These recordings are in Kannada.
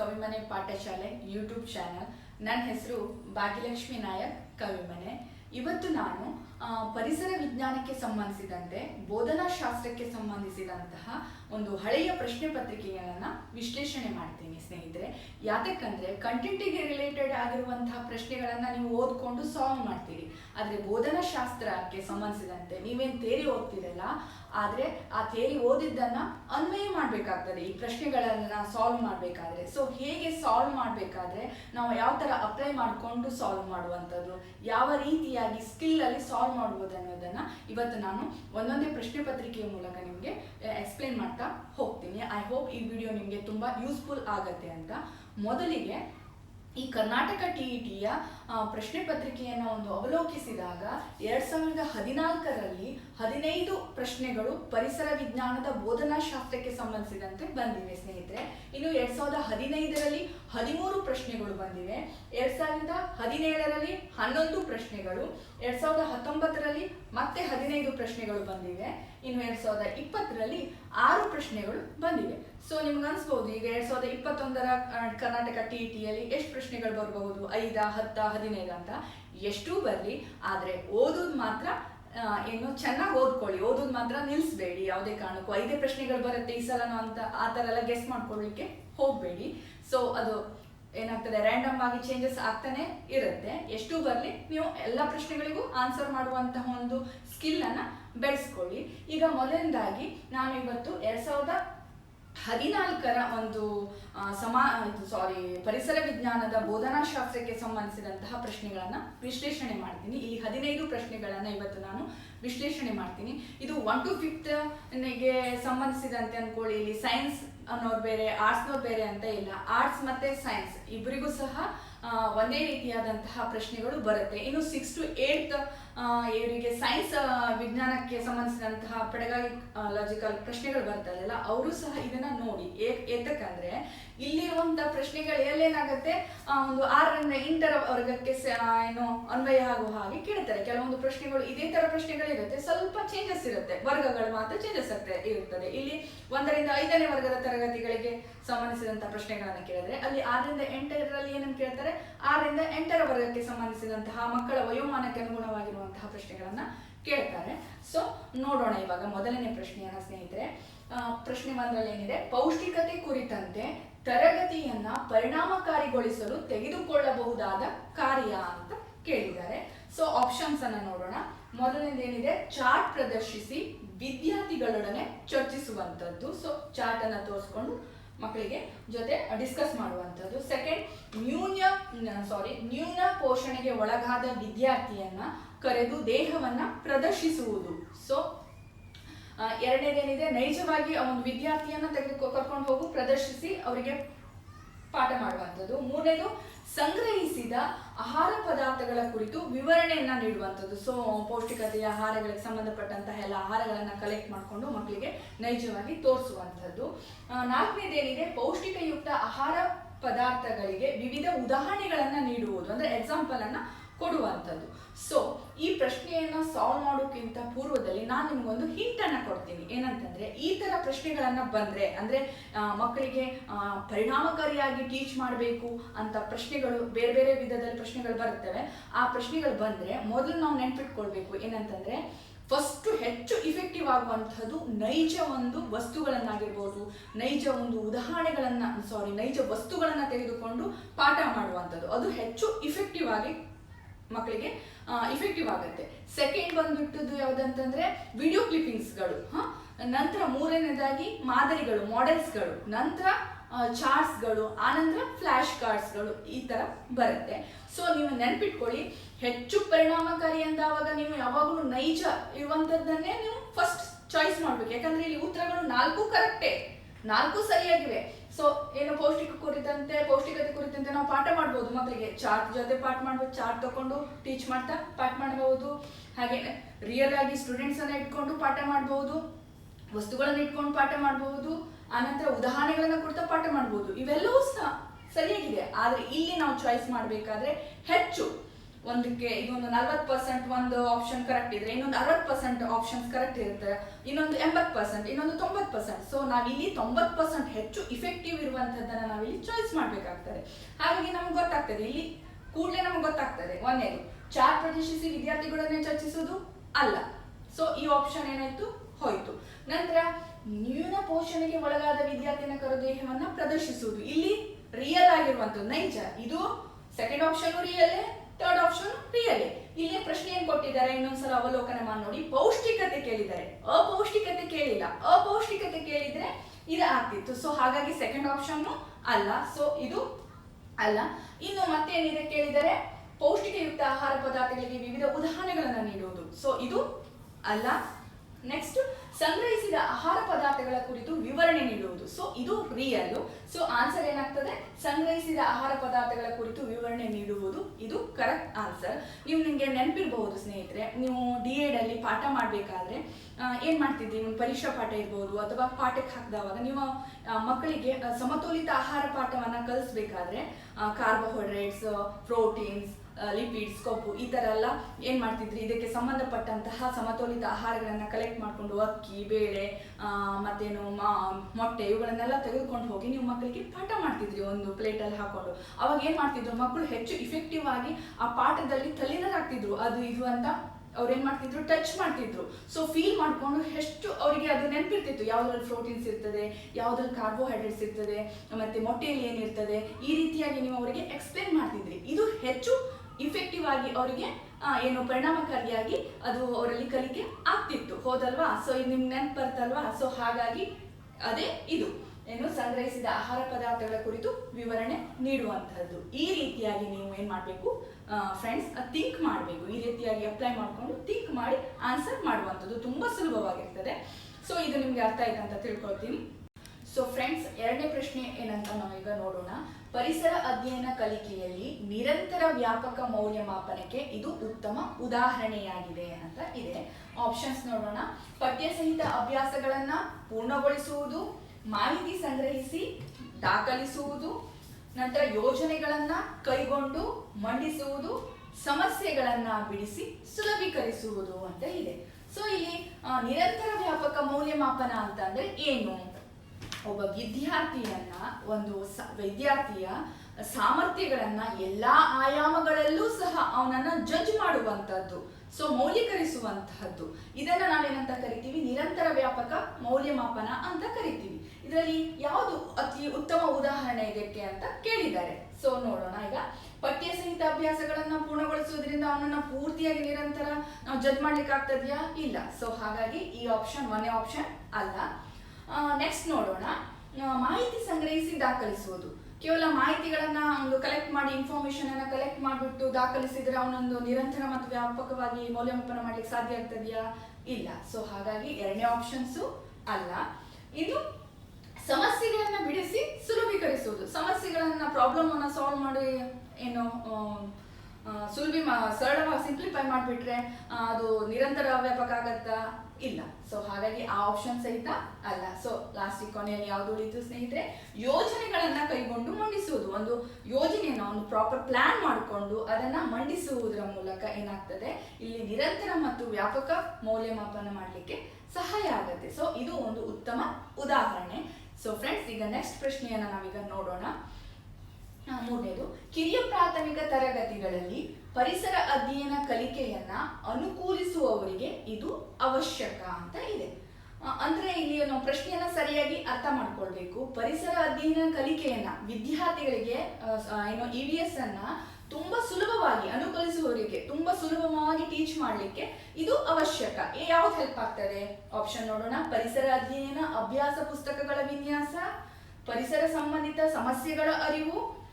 ಕವಿಮನೆ ಪಾಠಶಾಲೆ ಯೂಟ್ಯೂಬ್ ಚಾನಲ್ ನನ್ನ ಹೆಸರು ಭಾಗ್ಯಲಕ್ಷ್ಮಿ ನಾಯಕ್ ಕವಿಮನೆ. ಇವತ್ತು ನಾನು ಪರಿಸರ ವಿಜ್ಞಾನಕ್ಕೆ ಸಂಬಂಧಿಸಿದಂತೆ ಬೋಧನಾ ಶಾಸ್ತ್ರಕ್ಕೆ ಸಂಬಂಧಿಸಿದಂತಹ ಒಂದು ಹಳೆಯ ಪ್ರಶ್ನೆ ಪತ್ರಿಕೆಗಳನ್ನ ವಿಶ್ಲೇಷಣೆ ಮಾಡ್ತೀನಿ ಸ್ನೇಹಿತರೆ. ಯಾತಕ್ಕಂದ್ರೆ, ಕಂಟೆಂಟಿಗೆ ರಿಲೇಟೆಡ್ ಆಗಿರುವಂತಹ ಪ್ರಶ್ನೆಗಳನ್ನ ನೀವು ಓದ್ಕೊಂಡು ಸಾಲ್ವ್ ಮಾಡ್ತೀರಿ. ಆದ್ರೆ ಬೋಧನಾ ಶಾಸ್ತ್ರಕ್ಕೆ ಸಂಬಂಧಿಸಿದಂತೆ ನೀವೇನ್ ತೇರಿ ಓದ್ತಿರಲ್ಲ, ಆದ್ರೆ ಆ ತೇರಿ ಓದಿದ್ದನ್ನ ಅನ್ವಯ ಮಾಡ್ಬೇಕಾಗ್ತದೆ, ಈ ಪ್ರಶ್ನೆಗಳನ್ನ ಸಾಲ್ವ್ ಮಾಡ್ಬೇಕಾದ್ರೆ. ಸೊ ಹೇಗೆ ಸಾಲ್ವ್ ಮಾಡ್ಬೇಕಾದ್ರೆ, ನಾವು ಯಾವ ತರ ಅಪ್ಲೈ ಮಾಡ್ಕೊಂಡು ಸಾಲ್ವ್ ಮಾಡುವಂಥದ್ದು, ಯಾವ ರೀತಿಯಾಗಿ ಸ್ಕಿಲ್ ಅಲ್ಲಿ ಸಾಲ್ವ್ ಮಾಡ್ಬೋದು ಅನ್ನೋದನ್ನ ಇವತ್ತು ನಾನು ಒಂದೊಂದೇ ಪ್ರಶ್ನೆ ಪತ್ರಿಕೆಯ ಮೂಲಕ ನಿಮಗೆ ಎಕ್ಸ್ಪ್ಲೇನ್ ಮಾಡ್ತಾ ಹೋಗ್ತೀನಿ. ಐ ಹೋಪ್ ಈ ವಿಡಿಯೋ ನಿಮಗೆ ತುಂಬಾ ಯೂಸ್ಫುಲ್ ಆಗತ್ತೆ ಅಂತ. ಮೊದಲಿಗೆ ಈ ಕರ್ನಾಟಕ ಟಿ ಇ ಟಿಯ ಪ್ರಶ್ನೆ ಪತ್ರಿಕೆಯನ್ನು ಒಂದು ಅವಲೋಕಿಸಿದಾಗ ಎರಡ್ ಸಾವಿರದ ಹದಿನಾಲ್ಕರಲ್ಲಿ ಹದಿನೈದು ಪ್ರಶ್ನೆಗಳು ಪರಿಸರ ವಿಜ್ಞಾನದ ಬೋಧನಾ ಶಾಸ್ತ್ರಕ್ಕೆ ಸಂಬಂಧಿಸಿದಂತೆ ಬಂದಿವೆ, ಸ್ನೇಹಿತರೆ. ಇನ್ನು ಎರಡ್ ಸಾವಿರದ ಹದಿನೈದರಲ್ಲಿ ಹದಿಮೂರು ಪ್ರಶ್ನೆಗಳು ಬಂದಿವೆ. ಎರಡ್ ಸಾವಿರದ ಹದಿನೇಳರಲ್ಲಿ ಹನ್ನೊಂದು ಪ್ರಶ್ನೆಗಳು. ಎರಡ್ ಸಾವಿರದ ಹತ್ತೊಂಬತ್ತರಲ್ಲಿ ಮತ್ತೆ ಹದಿನೈದು ಪ್ರಶ್ನೆಗಳು ಬಂದಿವೆ. ಇನ್ನು ಎರಡ್ ಸಾವಿರದ ಇಪ್ಪತ್ತರಲ್ಲಿ ಆರು ಪ್ರಶ್ನೆಗಳು ಬಂದಿವೆ. ಸೊ ನಿಮ್ಗೆ ಅನಿಸ್ಬೋದು, ಈಗ ಎರಡ್ ಸಾವಿರದ ಇಪ್ಪತ್ತೊಂದರ ಕರ್ನಾಟಕ ಟಿ ಟಿಯಲ್ಲಿ ಎಷ್ಟು ಪ್ರಶ್ನೆಗಳು ಬರಬಹುದು? ಐದ, ಹತ್ತ, ಹದಿನೈದು ಅಂತ? ಎಷ್ಟು ಬರಲಿ, ಆದರೆ ಓದೋದು ಮಾತ್ರ ಏನು ಚೆನ್ನಾಗಿ ಓದ್ಕೊಳ್ಳಿ. ಓದೋದು ಮಾತ್ರ ನಿಲ್ಲಿಸ್ಬೇಡಿ ಯಾವುದೇ ಕಾರಣಕ್ಕೂ. ಐದೇ ಪ್ರಶ್ನೆಗಳು ಬರುತ್ತೆ ಈ ಸಲನೋ ಅಂತ, ಆ ಥರ ಎಲ್ಲ ಗೆಸ್ ಮಾಡ್ಕೊಳ್ಳಿಕ್ಕೆ ಹೋಗಬೇಡಿ. ಸೊ ಅದು ಏನಾಗ್ತದೆ ರ್ಯಾಂಡಮ್ ಆಗಿ ಚೇಂಜಸ್ ಆಗ್ತಾನೆ ಇರುತ್ತೆ. ಎಷ್ಟು ಬರಲಿ, ನೀವು ಎಲ್ಲ ಪ್ರಶ್ನೆಗಳಿಗೂ ಆನ್ಸರ್ ಮಾಡುವಂತಹ ಒಂದು ಸ್ಕಿಲ್ ಅನ್ನ ಬೆಳೆಸ್ಕೊಳ್ಳಿ. ಈಗ ಮೊದಲನೇದಾಗಿ, ನಾನು ಇವತ್ತು ಎರಡ್ ಸಾವಿರದ ಹದಿನಾಲ್ಕರ ಒಂದು ಸಮಾ ಸಾರಿ ಪರಿಸರ ವಿಜ್ಞಾನದ ಬೋಧನಾ ಶಾಸ್ತ್ರಕ್ಕೆ ಸಂಬಂಧಿಸಿದಂತಹ ಪ್ರಶ್ನೆಗಳನ್ನು ವಿಶ್ಲೇಷಣೆ ಮಾಡ್ತೀನಿ. ಇಲ್ಲಿ ಹದಿನೈದು ಪ್ರಶ್ನೆಗಳನ್ನು ಇವತ್ತು ನಾನು ವಿಶ್ಲೇಷಣೆ ಮಾಡ್ತೀನಿ. ಇದು ಒನ್ ಟು ಫಿಫ್ತ್ಗೆ ಸಂಬಂಧಿಸಿದಂತೆ ಅಂದ್ಕೊಳ್ಳಿ ಇಲ್ಲಿ ಸೈನ್ಸ್ ಅನ್ನೋರು ಬೇರೆ ಆರ್ಟ್ಸ್ನವ್ರು ಬೇರೆ ಅಂತ ಇಲ್ಲ. ಆರ್ಟ್ಸ್ ಮತ್ತೆ ಸೈನ್ಸ್ ಇಬ್ಬರಿಗೂ ಸಹ ಒಂದೇ ರೀತಿಯಾದಂತಹ ಪ್ರಶ್ನೆಗಳು ಬರುತ್ತೆ. ಇನ್ನು ಸಿಕ್ಸ್ ಟು ಏಟ್ ಇವರಿಗೆ ಸೈನ್ಸ್ ವಿಜ್ಞಾನಕ್ಕೆ ಸಂಬಂಧಿಸಿದಂತಹ ಪೆಡಗಾಗಿ ಲಾಜಿಕಲ್ ಪ್ರಶ್ನೆಗಳು ಬರ್ತದಲ್ಲ ಅವರು ಸಹ ಇದನ್ನ ನೋಡಿ. ಏತಕ್ಕಂದ್ರೆ ಇಲ್ಲಿರುವಂತ ಪ್ರಶ್ನೆಗಳು ಎಲ್ಲೇನಾಗತ್ತೆ? ಆ, ಒಂದು ಆರರಿಂದ ಎಂಟರ ವರ್ಗಕ್ಕೆ ಏನು ಅನ್ವಯ ಆಗುವ ಹಾಗೆ ಕೇಳ್ತಾರೆ. ಕೆಲವೊಂದು ಪ್ರಶ್ನೆಗಳು ಇದೇ ತರ ಪ್ರಶ್ನೆಗಳಿರುತ್ತೆ ಸ್ವಲ್ಪ ಚೇಂಜಸ್ ಇರುತ್ತೆ. ವರ್ಗಗಳು ಮಾತ್ರ ಚೇಂಜಸ್ ಆಗ್ತಾ ಇರುತ್ತದೆ ಇಲ್ಲಿ ಒಂದರಿಂದ ಐದನೇ ವರ್ಗದ ತರಗತಿಗಳಿಗೆ ಸಂಬಂಧಿಸಿದಂತಹ ಪ್ರಶ್ನೆಗಳನ್ನು ಕೇಳಿದ್ರೆ ಅಲ್ಲಿ ಆರರಿಂದ ಎಂಟರಲ್ಲಿ ಏನಂತ ಕೇಳ್ತಾರೆ? ಆರರಿಂದ ಎಂಟರ ವರ್ಗಕ್ಕೆ ಸಂಬಂಧಿಸಿದಂತಹ ಮಕ್ಕಳ ವಯೋಮಾನಕ್ಕೆ ಅನುಗುಣವಾಗಿರುವಂತಹ ಪ್ರಶ್ನೆಗಳನ್ನ ಕೇಳ್ತಾರೆ. ಸೊ ನೋಡೋಣ ಇವಾಗ ಮೊದಲನೇ ಪ್ರಶ್ನೆಯನ್ನ ಸ್ನೇಹಿತರೆ. ಪ್ರಶ್ನೆ ಒಂದರಲ್ಲಿ ಏನಿದೆ? ಪೌಷ್ಟಿಕತೆ ಕುರಿತಂತೆ ತರಗತಿಯನ್ನ ಪರಿಣಾಮಕಾರಿಗೊಳಿಸಲು ತೆಗೆದುಕೊಳ್ಳಬಹುದಾದ ಕಾರ್ಯ ಅಂತ ಕೇಳಿದ್ದಾರೆ. ಸೊ ಆಪ್ಷನ್ಸ್ ಅನ್ನ ನೋಡೋಣ. ಮೊದಲನೇದು ಏನಿದೆ? ಚಾರ್ಟ್ ಪ್ರದರ್ಶಿಸಿ ವಿದ್ಯಾರ್ಥಿಗಳೊಡನೆ ಚರ್ಚಿಸುವಂತದ್ದು. ಸೊ ಚಾರ್ಟ್ ಅನ್ನ ತೋರಿಸ್ಕೊಂಡು ಮಕ್ಕಳಿಗೆ ಜೊತೆ ಡಿಸ್ಕಸ್ ಮಾಡುವಂಥದ್ದು. ಸೆಕೆಂಡ್ ನ್ಯೂನ ಸಾರಿ ನ್ಯೂನ ಪೋಷಣೆಗೆ ಒಳಗಾದ ವಿದ್ಯಾರ್ಥಿಯನ್ನ ಕರೆದು ದೇಹವನ್ನ ಪ್ರದರ್ಶಿಸುವುದು. ಸೊ ಎರಡನೇದೇನಿದೆ? ನೈಜವಾಗಿ ಒಂದು ವಿದ್ಯಾರ್ಥಿಯನ್ನ ತೆಗೆದು ಕರ್ಕೊಂಡು ಹೋಗು, ಪ್ರದರ್ಶಿಸಿ, ಅವರಿಗೆ ಪಾಠ ಮಾಡುವಂಥದ್ದು. ಮೂರನೇದು ಸಂಗ್ರಹಿಸಿದ ಆಹಾರ ಪದಾರ್ಥಗಳ ಕುರಿತು ವಿವರಣೆಯನ್ನ ನೀಡುವಂಥದ್ದು. ಸೊ ಪೌಷ್ಟಿಕತೆಯ ಆಹಾರಗಳಿಗೆ ಸಂಬಂಧಪಟ್ಟಂತಹ ಎಲ್ಲ ಆಹಾರಗಳನ್ನ ಕಲೆಕ್ಟ್ ಮಾಡಿಕೊಂಡು ಮಕ್ಕಳಿಗೆ ನೈಜವಾಗಿ ತೋರಿಸುವಂಥದ್ದು. ನಾಲ್ಕನೇದೇನಿದೆ ಪೌಷ್ಟಿಕಯುಕ್ತ ಆಹಾರ ಪದಾರ್ಥಗಳಿಗೆ ವಿವಿಧ ಉದಾಹರಣೆಗಳನ್ನ ನೀಡುವುದು. ಅಂದ್ರೆ ಎಕ್ಸಾಂಪಲ್ ಅನ್ನ ಕೊಡುವಂಥದ್ದು. ಸೊ ಈ ಪ್ರಶ್ನೆಯನ್ನು ಸಾಲ್ವ್ ಮಾಡೋಕ್ಕಿಂತ ಪೂರ್ವದಲ್ಲಿ ನಾನು ನಿಮ್ಗೊಂದು ಹಿಂಟನ್ನು ಕೊಡ್ತೀನಿ. ಏನಂತಂದರೆ, ಈ ಥರ ಪ್ರಶ್ನೆಗಳನ್ನು ಬಂದರೆ, ಅಂದರೆ ಮಕ್ಕಳಿಗೆ ಪರಿಣಾಮಕಾರಿಯಾಗಿ ಟೀಚ್ ಮಾಡಬೇಕು ಅಂತ ಪ್ರಶ್ನೆಗಳು, ಬೇರೆ ಬೇರೆ ವಿಧದಲ್ಲಿ ಪ್ರಶ್ನೆಗಳು ಬರುತ್ತವೆ. ಆ ಪ್ರಶ್ನೆಗಳು ಬಂದರೆ ಮೊದಲು ನಾವು ನೆನ್ಪಿಟ್ಕೊಳ್ಬೇಕು ಏನಂತಂದರೆ ಫಸ್ಟು ಹೆಚ್ಚು ಇಫೆಕ್ಟಿವ್ ಆಗುವಂಥದ್ದು ನೈಜ ಒಂದು ವಸ್ತುಗಳನ್ನಾಗಿರ್ಬೋದು. ನೈಜ ಒಂದು ಉದಾಹರಣೆಗಳನ್ನು ಸಾರಿ ನೈಜ ವಸ್ತುಗಳನ್ನು ತೆಗೆದುಕೊಂಡು ಪಾಠ ಮಾಡುವಂಥದ್ದು. ಅದು ಹೆಚ್ಚು ಇಫೆಕ್ಟಿವ್ ಆಗಿ ಮಕ್ಕಳಿಗೆ ಇಫೆಕ್ಟಿವ್ ಆಗುತ್ತೆ. ಸೆಕೆಂಡ್ ಬಂದ್ಬಿಟ್ಟದ್ದು ಯಾವ್ದಂತಂದ್ರೆ ವಿಡಿಯೋ ಕ್ಲಿಪ್ಪಿಂಗ್ಸ್ಗಳು ಹ? ನಂತರ ಮೂರನೇದಾಗಿ ಮಾದರಿಗಳು ಮಾಡೆಲ್ಸ್ಗಳು ನಂತರ ಚಾರ್ಟ್ಸ್ಗಳು ಆನಂತರ ಫ್ಲಾಶ್ ಕಾರ್ಡ್ಸ್ಗಳು ಈ ತರ ಬರುತ್ತೆ. ಸೊ ನೀವು ನೆನ್ಪಿಟ್ಕೊಳ್ಳಿ, ಹೆಚ್ಚು ಪರಿಣಾಮಕಾರಿ ಅಂದಾವಾಗ ನೀವು ಯಾವಾಗಲೂ ನೈಜ ಇರುವಂತದ್ದನ್ನೇ ನೀವು ಫಸ್ಟ್ ಚಾಯ್ಸ್ ಮಾಡಬೇಕು. ಯಾಕಂದ್ರೆ ಇಲ್ಲಿ ಉತ್ತರಗಳು ನಾಲ್ಕು ಕರೆಕ್ಟೇ ನಾಲ್ಕು ಸರಿಯಾಗಿವೆ. ಸೊ ಏನು ಪೌಷ್ಟಿಕ ಕುರಿತಂತೆ, ಪೌಷ್ಟಿಕತೆ ಕುರಿತಂತೆ ನಾವು ಪಾಠ ಮಾಡ್ಬೋದು ಮಕ್ಕಳಿಗೆ. ಚಾರ್ಟ್ ಜೊತೆ ಪಾಠ ಮಾಡ್ಬೋದು ಚಾರ್ಟ್ ತಗೊಂಡು ಟೀಚ್ ಮಾಡ್ತಾ ಪಾಠ ಮಾಡಬಹುದು ಹಾಗೆ ರಿಯಲ್ ಆಗಿ ಸ್ಟೂಡೆಂಟ್ಸ್ ಅನ್ನ ಇಟ್ಕೊಂಡು ಪಾಠ ಮಾಡಬಹುದು ವಸ್ತುಗಳನ್ನ ಇಟ್ಕೊಂಡು ಪಾಠ ಮಾಡಬಹುದು ಆನಂತರ ಉದಾಹರಣೆಗಳನ್ನ ಕೊಡ್ತಾ ಪಾಠ ಮಾಡಬಹುದು ಇವೆಲ್ಲವೂ ಸಹ ಸರಿಯಾಗಿದೆ. ಆದ್ರೆ ಇಲ್ಲಿ ನಾವು ಚಾಯ್ಸ್ ಮಾಡಬೇಕಾದ್ರೆ ಹೆಚ್ಚು. ಒಂದಕ್ಕೆ ಇದೊಂದು ನಲ್ವತ್ತು ಪರ್ಸೆಂಟ್ ಒಂದು ಆಪ್ಷನ್ ಕರೆಕ್ಟ್ ಇದ್ರೆ, ಇನ್ನೊಂದು ಅರವತ್ತು ಪರ್ಸೆಂಟ್ ಆಪ್ಷನ್ಸ್ ಕರೆಕ್ಟ್ ಇರುತ್ತೆ, ಇನ್ನೊಂದು ಎಂಬತ್ತು ಪರ್ಸೆಂಟ್ ಇನ್ನೊಂದು ತೊಂಬತ್ತು ಪರ್ಸೆಂಟ್ ಸೊ ನಾವಿಲ್ಲಿ ತೊಂಬತ್ತು ಪರ್ಸೆಂಟ್ ಹೆಚ್ಚು ಇಫೆಕ್ಟಿವ್ ಇರುವಂತದ್ದನ್ನ ನಾವಿಲ್ಲಿ ಚಾಯ್ಸ್ ಮಾಡ್ಬೇಕಾಗ್ತದೆ. ಹಾಗಾಗಿ ನಮ್ಗೆ ಗೊತ್ತಾಗ್ತದೆ, ಇಲ್ಲಿ ಕೂಡಲೇ ನಮ್ಗೆ ಗೊತ್ತಾಗ್ತದೆ. ಒಂದೇದು, ಚಾರ್ ಪ್ರದರ್ಶಿಸಿ ವಿದ್ಯಾರ್ಥಿಗಳನ್ನೇ ಚರ್ಚಿಸುವುದು ಅಲ್ಲ. ಸೊ ಈ ಆಪ್ಷನ್ ಏನಾಯ್ತು? ಹೋಯ್ತು. ನಂತರ, ನ್ಯೂನ ಪೋಷಣೆಗೆ ಒಳಗಾದ ವಿದ್ಯಾರ್ಥಿನ ಕರುದೇಹವನ್ನ ಪ್ರದರ್ಶಿಸುವುದು. ಇಲ್ಲಿ ರಿಯಲ್ ಆಗಿರುವಂತದ್ದು ನೈಜ. ಇದು second option real third option real ಇಲ್ಲಿ ಪ್ರಶ್ನೆ ಏನ್ ಕೊಟ್ಟಿದ್ದಾರೆ, ಇನ್ನೊಂದ್ಸಲ ಅವಲೋಕನ ಮಾಡಿ ನೋಡಿ. ಪೌಷ್ಟಿಕತೆ ಕೇಳಿದ್ದಾರೆ. ಅಪೌಷ್ಟಿಕತೆ ಕೇಳಿಲ್ಲ. ಅಪೌಷ್ಟಿಕತೆ ಕೇಳಿದ್ರೆ ಇದು ಆಗ್ತಿತ್ತು. ಸೊ ಹಾಗಾಗಿ ಸೆಕೆಂಡ್ ಆಪ್ಷನ್ ಅಲ್ಲ. ಸೊ ಇದು ಅಲ್ಲ. ಇನ್ನು ಮತ್ತೇನಿದೆ ಕೇಳಿದರೆ, ಪೌಷ್ಟಿಕಯುಕ್ತ ಆಹಾರ ಪದಾರ್ಥಗಳಿಗೆ ವಿವಿಧ ಉದಾಹರಣೆಗಳನ್ನು ನೀಡುವುದು. ಸೊ ಇದು ಅಲ್ಲ. ನೆಕ್ಸ್ಟ್ ಸಂಗ್ರಹಿಸಿದ ಆಹಾರ ಪದಾರ್ಥಗಳ ಕುರಿತು ವಿವರಣೆ ನೀಡುವುದು. ಸೊ ಇದು ರಿಯಲ್ ಸೊ ಆನ್ಸರ್ ಏನಾಗ್ತದೆ? ಸಂಗ್ರಹಿಸಿದ ಆಹಾರ ಪದಾರ್ಥಗಳ ಕುರಿತು ವಿವರಣೆ ನೀಡುವುದು. ಇದು ಕರೆಕ್ಟ್ ಆನ್ಸರ್ ನೀವು ನಿಮಗೆ ನೆನಪಿರಬಹುದು ಸ್ನೇಹಿತರೆ, ನೀವು ಡಿ ಎಡ್ ಅಲ್ಲಿ ಪಾಠ ಮಾಡಬೇಕಾದ್ರೆ ಏನ್ ಮಾಡ್ತಿದ್ರಿ? ಒಂದು ಪರೀಕ್ಷಾ ಪಾಠ ಇರ್ಬೋದು ಅಥವಾ ಪಾಠಕ್ಕೆ ಹಾಕಿದವಾಗ ನೀವು ಮಕ್ಕಳಿಗೆ ಸಮತೋಲಿತ ಆಹಾರ ಪಾಠವನ್ನ ಕಲಿಸ್ಬೇಕಾದ್ರೆ ಕಾರ್ಬೋಹೈಡ್ರೇಟ್ಸ್ ಪ್ರೋಟೀನ್ಸ್ ಲಿಪಿಡ್ಸ್ ಕೊಬ್ಬು ಈ ಥರ ಎಲ್ಲ ಏನ್ ಮಾಡ್ತಿದ್ರಿ? ಇದಕ್ಕೆ ಸಂಬಂಧಪಟ್ಟಂತಹ ಸಮತೋಲಿತ ಆಹಾರಗಳನ್ನ ಕಲೆಕ್ಟ್ ಮಾಡ್ಕೊಂಡು ಅಕ್ಕಿ, ಬೇಳೆ ಮತ್ತೇನು ಮೊಟ್ಟೆ ಇವುಗಳನ್ನೆಲ್ಲ ತೆಗೆದುಕೊಂಡು ಹೋಗಿ ನೀವು ಮಕ್ಕಳಿಗೆ ಪಾಠ ಮಾಡ್ತಿದ್ರಿ ಒಂದು ಪ್ಲೇಟಲ್ಲಿ ಹಾಕೊಂಡು. ಅವಾಗ ಏನು ಮಾಡ್ತಿದ್ರು? ಮಕ್ಕಳು ಹೆಚ್ಚು ಇಫೆಕ್ಟಿವ್ ಆಗಿ ಆ ಪಾಠದಲ್ಲಿ ತಲ್ಲೀನರಾಗ್ತಿದ್ರು. ಅದು ಇದು ಅಂತ ಅವ್ರು ಏನ್ ಮಾಡ್ತಿದ್ರು? ಟಚ್ ಮಾಡ್ತಿದ್ರು. ಸೊ ಫೀಲ್ ಮಾಡ್ಕೊಂಡು ಎಷ್ಟು ಅವರಿಗೆ ಅದು ನೆನಪಿರ್ತಿತ್ತು. ಯಾವ್ದ್ರಲ್ಲಿ ಪ್ರೋಟೀನ್ಸ್ ಇರ್ತದೆ, ಯಾವ್ದ್ರಲ್ಲಿ ಕಾರ್ಬೋಹೈಡ್ರೇಟ್ಸ್ ಇರ್ತದೆ, ಮತ್ತೆ ಮೊಟ್ಟೆಯಲ್ಲಿ ಏನಿರ್ತದೆ ಈ ರೀತಿಯಾಗಿ ನೀವು ಅವರಿಗೆ ಎಕ್ಸ್ಪ್ಲೇನ್ ಮಾಡ್ತಿದ್ರಿ. ಇದು ಹೆಚ್ಚು ಇಫೆಕ್ಟಿವ್ ಆಗಿ ಅವರಿಗೆ ಏನು ಪರಿಣಾಮಕಾರಿಯಾಗಿ ಅದು ಅವರಲ್ಲಿ ಕಲಿಕೆ ಆಗ್ತಿತ್ತು. ಹೋದಲ್ವಾ? ಸೊ ಇದು ನಿಮ್ಗೆ ನೆನಪು ಬರ್ತಲ್ವಾ ಸೊ ಹಾಗಾಗಿ ಅದೇ ಇದು. ಏನು? ಸಂಗ್ರಹಿಸಿದ ಆಹಾರ ಪದಾರ್ಥಗಳ ಕುರಿತು ವಿವರಣೆ ನೀಡುವಂತಹದ್ದು. ಈ ರೀತಿಯಾಗಿ ನೀವು ಏನ್ ಮಾಡಬೇಕು? ಫ್ರೆಂಡ್ಸ್ ಥಿಂಕ್ ಮಾಡಬೇಕು. ಈ ರೀತಿಯಾಗಿ ಅಪ್ಲೈ ಮಾಡಿಕೊಂಡು ಥಿಂಕ್ ಮಾಡಿ ಆನ್ಸರ್ ಮಾಡುವಂಥದ್ದು ತುಂಬಾ ಸುಲಭವಾಗಿರ್ತದೆ. ಸೊ ಇದು ನಿಮ್ಗೆ ಅರ್ಥ ಆಯ್ತು ಅಂತ ತಿಳ್ಕೊಳ್ತೀನಿ. ಸೊ ಫ್ರೆಂಡ್ಸ್ ಎರಡನೇ ಪ್ರಶ್ನೆ ಏನಂತ ನಾವೀಗ ನೋಡೋಣ. ಪರಿಸರ ಅಧ್ಯಯನ ಕಲಿಕೆಯಲ್ಲಿ ನಿರಂತರ ವ್ಯಾಪಕ ಮೌಲ್ಯಮಾಪನಕ್ಕೆ ಇದು ಉತ್ತಮ ಉದಾಹರಣೆಯಾಗಿದೆ ಅಂತ ಇದೆ. ಆಪ್ಷನ್ಸ್ ನೋಡೋಣ. ಪಠ್ಯ ಸಹಿತ ಅಭ್ಯಾಸಗಳನ್ನ ಪೂರ್ಣಗೊಳಿಸುವುದು, ಮಾಹಿತಿ ಸಂಗ್ರಹಿಸಿ, ದಾಖಲಿಸುವುದು, ನಂತರ ಯೋಜನೆಗಳನ್ನ ಕೈಗೊಂಡು ಮಂಡಿಸುವುದು, ಸಮಸ್ಯೆಗಳನ್ನ ಬಿಡಿಸಿ ಸುಲಭೀಕರಿಸುವುದು ಅಂತ ಇದೆ. ಸೊ ಇಲ್ಲಿ ನಿರಂತರ ವ್ಯಾಪಕ ಮೌಲ್ಯಮಾಪನ ಅಂತಂದ್ರೆ ಏನು? ಒಬ್ಬ ವಿದ್ಯಾರ್ಥಿಯನ್ನ, ಒಂದು ವಿದ್ಯಾರ್ಥಿಯ ಸಾಮರ್ಥ್ಯಗಳನ್ನ, ಎಲ್ಲಾ ಆಯಾಮಗಳಲ್ಲೂ ಸಹ ಅವನನ್ನ ಜಡ್ಜ್ ಮಾಡುವಂತದ್ದು ಸೊ ಮೌಲ್ಯೀಕರಿಸುವಂತಹದ್ದು. ಇದನ್ನ ನಾವೇನಂತ ಕರಿತೀವಿ? ನಿರಂತರ ವ್ಯಾಪಕ ಮೌಲ್ಯಮಾಪನ ಅಂತ ಕರಿತೀವಿ. ಇದರಲ್ಲಿ ಯಾವುದು ಅತಿ ಉತ್ತಮ ಉದಾಹರಣೆ ಇದಕ್ಕೆ ಅಂತ ಕೇಳಿದ್ದಾರೆ. ಸೊ ನೋಡೋಣ ಈಗ. ಪಠ್ಯ ಸಹಿತ ಅಭ್ಯಾಸಗಳನ್ನ ಪೂರ್ಣಗೊಳಿಸುವುದರಿಂದ ಅವನನ್ನ ಪೂರ್ತಿಯಾಗಿ ನಿರಂತರ ನಾವು ಜಡ್ಜ್ ಮಾಡ್ಲಿಕ್ಕೆ ಆಗ್ತದ್ಯಾ ಇಲ್ಲ. ಸೊ ಹಾಗಾಗಿ ಈ ಆಪ್ಷನ್ ಒಂದೇ ಆಪ್ಷನ್ ಅಲ್ಲ. ನೆಕ್ಸ್ಟ್ ನೋಡೋಣ. ಮಾಹಿತಿ ಸಂಗ್ರಹಿಸಿ ದಾಖಲಿಸುವುದು. ಕೇವಲ ಮಾಹಿತಿಗಳನ್ನ ಒಂದು ಕಲೆಕ್ಟ್ ಮಾಡಿ ಇನ್ಫಾರ್ಮೇಶನ್ ಅನ್ನ ಕಲೆಕ್ಟ್ ಮಾಡಿಬಿಟ್ಟು ದಾಖಲಿಸಿದ್ರೆ ಅವನೊಂದು ನಿರಂತರ ಮತ್ತು ವ್ಯಾಪಕವಾಗಿ ಮೌಲ್ಯಮಾಪನ ಮಾಡ್ಲಿಕ್ಕೆ ಸಾಧ್ಯ ಆಗ್ತದೆಯಾ? ಇಲ್ಲ. ಸೊ ಹಾಗಾಗಿ ಎರಡನೇ ಆಪ್ಷನ್ಸು ಅಲ್ಲ. ಇದು ಸಮಸ್ಯೆಗಳನ್ನ ಬಿಡಿಸಿ ಸುಲಭೀಕರಿಸುವುದು. ಸಮಸ್ಯೆಗಳನ್ನ ಪ್ರಾಬ್ಲಮ್ ಅನ್ನ ಸಾಲ್ವ್ ಮಾಡಿ, ಏನು ಸುಲಭಿ ಸರಳವಾಗಿ ಸಿಂಪ್ಲಿಫೈ ಮಾಡಿಬಿಟ್ರೆ ಅದು ನಿರಂತರ ವ್ಯಾಪಕ ಆಗತ್ತಾ? ಇಲ್ಲ. ಸೊ ಹಾಗಾಗಿ ಆ ಆಪ್ಷನ್ ಸಹಿತ ಅಲ್ಲ. ಸೊ ಲಾಸ್ಟಿಗೆ ಕೊನೆಯಲ್ಲಿ ಯಾವ್ದು ಉಳಿತು ಸ್ನೇಹಿತರೆ? ಯೋಜನೆಗಳನ್ನ ಕೈಗೊಂಡು ಮಂಡಿಸುವುದು. ಒಂದು ಯೋಜನೆಯನ್ನು, ಒಂದು ಪ್ರಾಪರ್ ಪ್ಲಾನ್ ಮಾಡಿಕೊಂಡು ಅದನ್ನ ಮಂಡಿಸುವುದರ ಮೂಲಕ ಏನಾಗ್ತದೆ? ಇಲ್ಲಿ ನಿರಂತರ ಮತ್ತು ವ್ಯಾಪಕ ಮೌಲ್ಯಮಾಪನ ಮಾಡಲಿಕ್ಕೆ ಸಹಾಯ ಆಗುತ್ತೆ. ಸೊ ಇದು ಒಂದು ಉತ್ತಮ ಉದಾಹರಣೆ. ಸೊ ಫ್ರೆಂಡ್ಸ್ ಈಗ ನೆಕ್ಸ್ಟ್ ಪ್ರಶ್ನೆಯನ್ನ ನಾವೀಗ ನೋಡೋಣ. ಮೂರನೇದು, ಕಿರಿಯ ಪ್ರಾಥಮಿಕ ತರಗತಿಗಳಲ್ಲಿ ಪರಿಸರ ಅಧ್ಯಯನ ಕಲಿಕೆಯನ್ನ ಅನುಕೂಲಿಸುವವರಿಗೆ ಇದು ಅವಶ್ಯಕ ಅಂತ ಇದೆ. ಅಂದ್ರೆ ಇಲ್ಲಿ ನಾವು ಪ್ರಶ್ನೆಯನ್ನ ಸರಿಯಾಗಿ ಅರ್ಥ ಮಾಡ್ಕೊಳ್ಬೇಕು. ಪರಿಸರ ಅಧ್ಯಯನ ಕಲಿಕೆಯನ್ನ ವಿದ್ಯಾರ್ಥಿಗಳಿಗೆ ಏನೋ ಇ ವಿ ಎಸ್ ಅನ್ನ ತುಂಬಾ ಸುಲಭವಾಗಿ, ಅನುಕೂಲಿಸುವವರಿಗೆ ತುಂಬಾ ಸುಲಭವಾಗಿ ಟೀಚ್ ಮಾಡಲಿಕ್ಕೆ ಇದು ಅವಶ್ಯಕ. ಯಾವ್ದು ಹೆಲ್ಪ್ ಆಗ್ತದೆ? ಆಪ್ಷನ್ ನೋಡೋಣ. ಪರಿಸರ ಅಧ್ಯಯನ, ಅಭ್ಯಾಸ ಪುಸ್ತಕಗಳ ವಿನ್ಯಾಸ, ಪರಿಸರ ಸಂಬಂಧಿತ ಸಮಸ್ಯೆಗಳ ಅರಿವು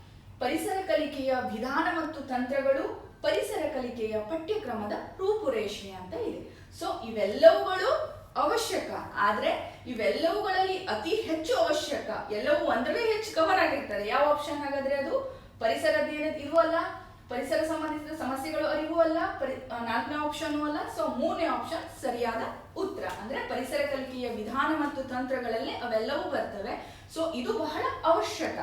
ಪರಿಸರ ಕಲಿಕೆಯ ವಿಧಾನ ಮತ್ತು ತಂತ್ರಗಳು ಪರಿಸರ ಕಲಿಕೆಯ ಪಠ್ಯಕ್ರಮದ ರೂಪುರೇಷೆ ಅಂತ ಇದೆ. ಸೊ ಇವೆಲ್ಲವುಗಳು ಅವಶ್ಯಕ. ಆದ್ರೆ, ಇವೆಲ್ಲವುಗಳಲ್ಲಿ ಅತಿ ಹೆಚ್ಚು ಅವಶ್ಯಕ. ಎಲ್ಲವೂ ಒಂದರಲ್ಲೇ ಹೆಚ್ಚು ಕವರ್ ಆಗಿರ್ತದೆ. ಯಾವ ಆಪ್ಷನ್ ಹಾಗಾದ್ರೆ ಅದು? ಪರಿಸರ ಅಧ್ಯಯನ ಇರುವಲ್ಲ, ಪರಿಸರ ಸಂಬಂಧಿಸಿದ ಸಮಸ್ಯೆಗಳು ಅರಿವು ಅಲ್ಲ ನಾಲ್ಕನೇ ಆಪ್ಷನ್ ಅಲ್ಲ. ಸೊ ಮೂರನೇ ಆಪ್ಷನ್ ಸರಿಯಾದ ಉತ್ತರ. ಅಂದ್ರೆ ಪರಿಸರ ಕಲಿಕೆಯ ವಿಧಾನ ಮತ್ತು ತಂತ್ರಗಳಲ್ಲಿ ಅವೆಲ್ಲವೂ ಬರ್ತವೆ. ಸೊ ಇದು ಬಹಳ ಅವಶ್ಯಕ.